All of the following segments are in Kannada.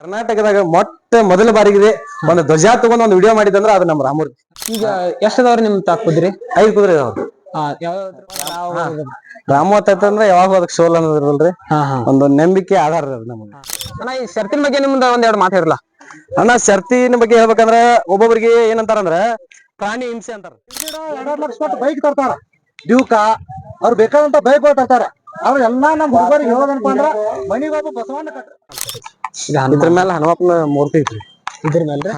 ಕರ್ನಾಟಕದಾಗ ಮೊಟ್ಟ ಮೊದಲ ಬಾರಿಗಿದೆ ಒಂದು ಧ್ವಜ ತಗೊಂಡು ಒಂದು ವಿಡಿಯೋ ಮಾಡಿದಂದ್ರ ಅದು ನಮ್ಮ ರಾಮೂರ್ತಿ. ಈಗ ಎಷ್ಟದವ್ರಿ ನಿಮ್ ತಾಕುದ್ರಿ ಐದು ಕುದುರೆ ಇದಾವ ಅಂದ್ರೆ ಯಾವಾಗ ಅದಕ್ಕೆ ಸೋಲ್ ಅನ್ನೋದಿರಲ್ರಿ. ಒಂದು ನಂಬಿಕೆ ಆಧಾರ ನಮಗೆ. ಅಣ್ಣ ಈ ಶರ್ತಿನ ಬಗ್ಗೆ ನಿಮ್ದ ಒಂದೆರಡು ಎರಡು ಮಾತು ಇರಲ್ಲ ಅಣ್ಣ ಶರ್ತಿನ ಬಗ್ಗೆ ಹೇಳ್ಬೇಕಂದ್ರ ಒಬ್ಬೊಬ್ರಿಗೆ ಏನಂತಾರಂದ್ರ ಪ್ರಾಣಿ ಹಿಂಸೆ ಅಂತಾರ. ಎರಡ್ ಲಕ್ಷ ಕೊಟ್ಟು ಬೈಕ್ ತರ್ತಾರ. ಡ್ಯೂಕ ಅವ್ರು ಬೇಕಾದಂತ ಬೈಕ್ ತರ್ತಾರ. ಅವ್ರ ಎಲ್ಲಾ ನಮ್ ಹುಡುಗರಿಗೆ ಹೇಳೋದನಪ್ಪ ಅಂದ್ರ ಮನಿಗೊಬ್ಬ ಬಸವಣ್ಣ ಕಟ್ಟ ಇದ್ರ ಮೇಲೆ ಹನುಮಪ್ಪನ ಮೂರ್ತಿ ಐತ್ರಿ. ಇದ್ರ ಮೇಲೆ?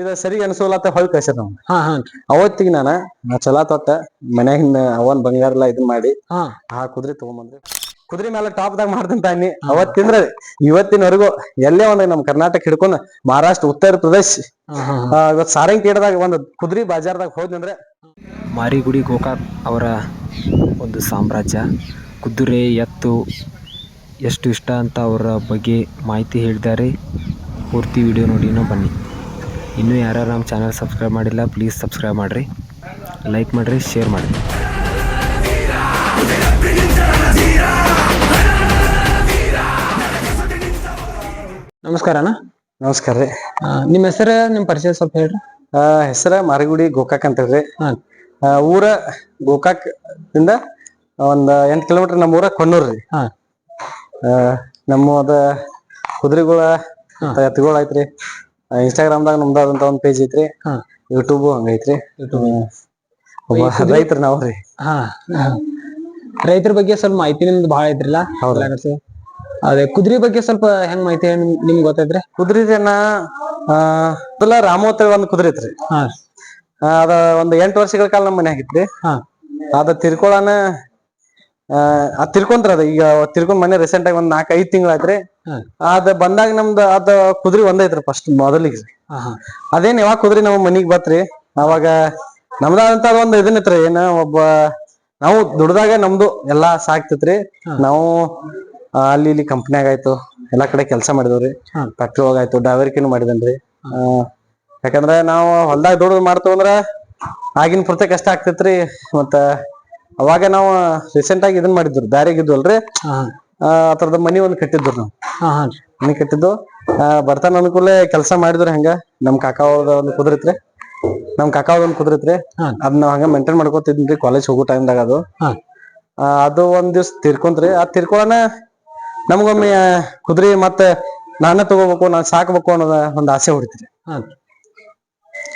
ಇದು ಸರಿ ಅನ್ಸೋಲತ್ತ ಹೊಳ್ ನಮ್ಗೆ. ಹಾ ಹಾ. ಅವತ್ತಿಗೆ ನಾನ ನಾ ಚಲಾ ತೊಟ್ಟ ಮನ್ಯಾಗಿನ ಅವನ್ ಬಂಗಾರ ಎಲ್ಲಾ ಇದನ್ ಮಾಡಿ ಹಾ. ಆ ಕುದುರೆ ತಗೊಂಬಂದ್ರಿ ಕುದುರೆ ಮೇಲೆ ಟಾಪ್ ದಾಗ ಮಾಡ್ದಂತ ಅನ್ನಿ ಅವತ್ತಿಂದ್ರ ಇವತ್ತಿನವರೆಗೂ ಎಲ್ಲೇ ಒಂದ್ ನಮ್ ಕರ್ನಾಟಕ ಹಿಡ್ಕೊಂಡ್ ಮಹಾರಾಷ್ಟ್ರ ಉತ್ತರ ಪ್ರದೇಶ್ ಆ, ಇವತ್ ಸಾರಂಗ್ ಕೇಡದಾಗ ಒಂದ್ ಕುದುರೆ ಬಾಜಾರ್ದಾಗ ಹೋದ್ನಂದ್ರೆ ಮಾರಿಗುಡಿ ಗೋಕಾಕ್ ಅವರ ಒಂದು ಸಾಮ್ರಾಜ್ಯ. ಕುದುರೆ ಎತ್ತು ಎಷ್ಟು ಇಷ್ಟ ಅಂತ ಅವರ ಬಗ್ಗೆ ಮಾಹಿತಿ ಹೇಳಿದ್ದಾರೆ. ಪೂರ್ತಿ ವಿಡಿಯೋ ನೋಡಿನೂ ಬನ್ನಿ. ಇನ್ನೂ ಯಾರ್ಯಾರು ನಮ್ಮ ಚಾನಲ್ ಸಬ್ಸ್ಕ್ರೈಬ್ ಮಾಡಿಲ್ಲ ಪ್ಲೀಸ್ ಸಬ್ಸ್ಕ್ರೈಬ್ ಮಾಡಿರಿ. ಲೈಕ್ ಮಾಡಿರಿ ಶೇರ್ ಮಾಡಿರಿ. ನಮಸ್ಕಾರ ಅಣ್ಣ. ನಮಸ್ಕಾರ ರೀ. ನಿಮ್ಮ ಹೆಸರ ಹೆಸರು ನಿಮ್ ಪರಿಚಯ ಸ್ವಲ್ಪ ಹೇಳ್ರಿ. ಹೆಸರ ಮಾರಿಗುಡಿ ಗೋಕಾಕ್ ಅಂತ ಹೇಳ್ರಿ. ಹಾ. ಊರ ಗೋಕಾಕ್ ಇಂದ ಒಂದ್ ಎಂಟ್ ಕಿಲೋಮೀಟರ್ ನಮ್ಮ ಊರ ಕೊಣ್ಣೂರ್ ರೀ. ಹಾ. ನಮ್ಮ ಅದ ಕುದುರೆಗಳ ಎತ್ತುಗಳು ಐತ್ರಿ. ಇನ್ಸ್ಟಾಗ್ರಾಮ್ದಾಗ ನಮ್ದಾದಂತ ಒಂದ್ ಪೇಜ್ ಐತ್ರಿ. ಯೂಟ್ಯೂಬ್ ಹಂಗೈತ್ರಿ ರೈತರ ನಾವ್ರಿ. ಹಾ ರೈತರ ಬಗ್ಗೆ ಸ್ವಲ್ಪ ಮಾಹಿತಿ ನಿಮ್ದು ಬಹಳ ಐತ್ರಿಲ್ಲ. ಅದೇ ಕುದುರೆ ಬಗ್ಗೆ ಸ್ವಲ್ಪ ಹೆಂಗ್ ಮಾಹಿತಿ ನಿಮ್ಗೆ ಗೊತ್ತೈತ್ರಿ? ಗೊತ್ತೈತ್ರಿ ಕುದುರೆನ ಆ ಮೊದಲ ರಾಮೋತ್ತಳಿ ಒಂದ್ ಕುದುರೆ ಐತ್ರಿ. ಅದ ಒಂದ್ ಎಂಟ್ ವರ್ಷಗಳ ಕಾಲ ನಮ್ ಮನೆ ಆಗಿತ್ರಿ ಹಾ. ಅದ ತಿರ್ಕೊಳನ ಅದ್ ತಿರ್ಕೊಂತ್ರ ಅದ. ಈಗ ತಿರ್ಕೊಂಡ್ ಮನೆ ರೀಸೆಂಟ್ ಆಗಿ ಒಂದ್ ನಾಲ್ಕ್ ಐದ್ ತಿಂಗಳ ಆಯ್ತ್ರಿ ಹಾ. ಅದ ಬಂದಾಗ ನಮ್ದ ಅದ ಕುದ್ರಿ ಒಂದೈತ್ರಿ ಫಸ್ಟ್ ಮೊದಲಿಗೆ. ಅದೇನ್ ಯಾವಾಗ ಕುದ್ರಿ ನಮ್ಮ ಮನಿಗ್ ಬತ್ರಿ ಅವಾಗ ನಮ್ದಾದಂತ ಒಂದ್ ಇದನ್ನಿತ್ರಿ ಏನ ಒಬ್ಬ ನಾವು ದುಡ್ದಾಗ ನಮ್ದು ಎಲ್ಲಾ ಸಾಕ್ತಿತ್ರಿ. ನಾವು ಆ, ಅಲ್ಲಿ ಇಲ್ಲಿ ಕಂಪ್ನಿಯಾಗ ಆಯ್ತು ಎಲ್ಲಾ ಕಡೆ ಕೆಲಸ ಮಾಡಿದವ್ರಿ. ಫ್ಯಾಕ್ಟ್ರಿ ಹೋಗಾಯ್ತು ಡೈವರ್ಕಿನೂ ಮಾಡಿದನ್ರಿ. ಆ, ಯಾಕಂದ್ರ ನಾವು ಹೊಲ್ದಾಗ ದುಡ್ದು ಮಾಡ್ತೇವಂದ್ರ ಆಗಿನ ಪೂರ್ತಿ ಕಷ್ಟ ಆಗ್ತೇತ್ರಿ. ಮತ್ತ ಅವಾಗ ನಾವು ರೀಸೆಂಟ್ ಆಗಿ ಇದನ್ ಮಾಡಿದ್ರು ಆ ತರದ ಮನಿ ಒಂದ್ ಕಟ್ಟಿದ್ರು ನಾವು. ಮನಿ ಕಟ್ಟಿದ್ದು ಆ, ಬರ್ತಾನ ಅನುಕೂಲ ಕೆಲಸ ಮಾಡಿದ್ರು ಹಂಗ? ನಮ್ ಕಾಕಾ ಅವ್ರದ ಒಂದು ಕುದುರಿತ್ರಿ. ನಮ್ ಕಾಕಾ ಒಂದ್ ಕುದುರಿತ್ರಿ. ಅದ್ ನಾವ್ ಹಂಗ ಮೇಂಟೈನ್ ಮಾಡ್ಕೊತಿದ್ರಿ ಕಾಲೇಜ್ ಹೋಗೋ ಟೈಮ್ದಾಗ ಅದು. ಆ, ಅದು ಒಂದ್ ದಿವ್ಸ ತಿರ್ಕೊಂತ್ರಿ. ಆ ತಿರ್ಕೊಳನ ನಮ್ಗೊಮ್ಮೆ ಕುದ್ರಿ ಮತ್ತೆ ನಾನ ತಗೋಬೇಕು ನಾನ್ ಸಾಕ್ಬೇಕು ಅನ್ನೋದ ಒಂದ್ ಆಸೆ ಹೊಡಿತ್ರಿ. ಸಾಕ್ಬೇಕನ್ನ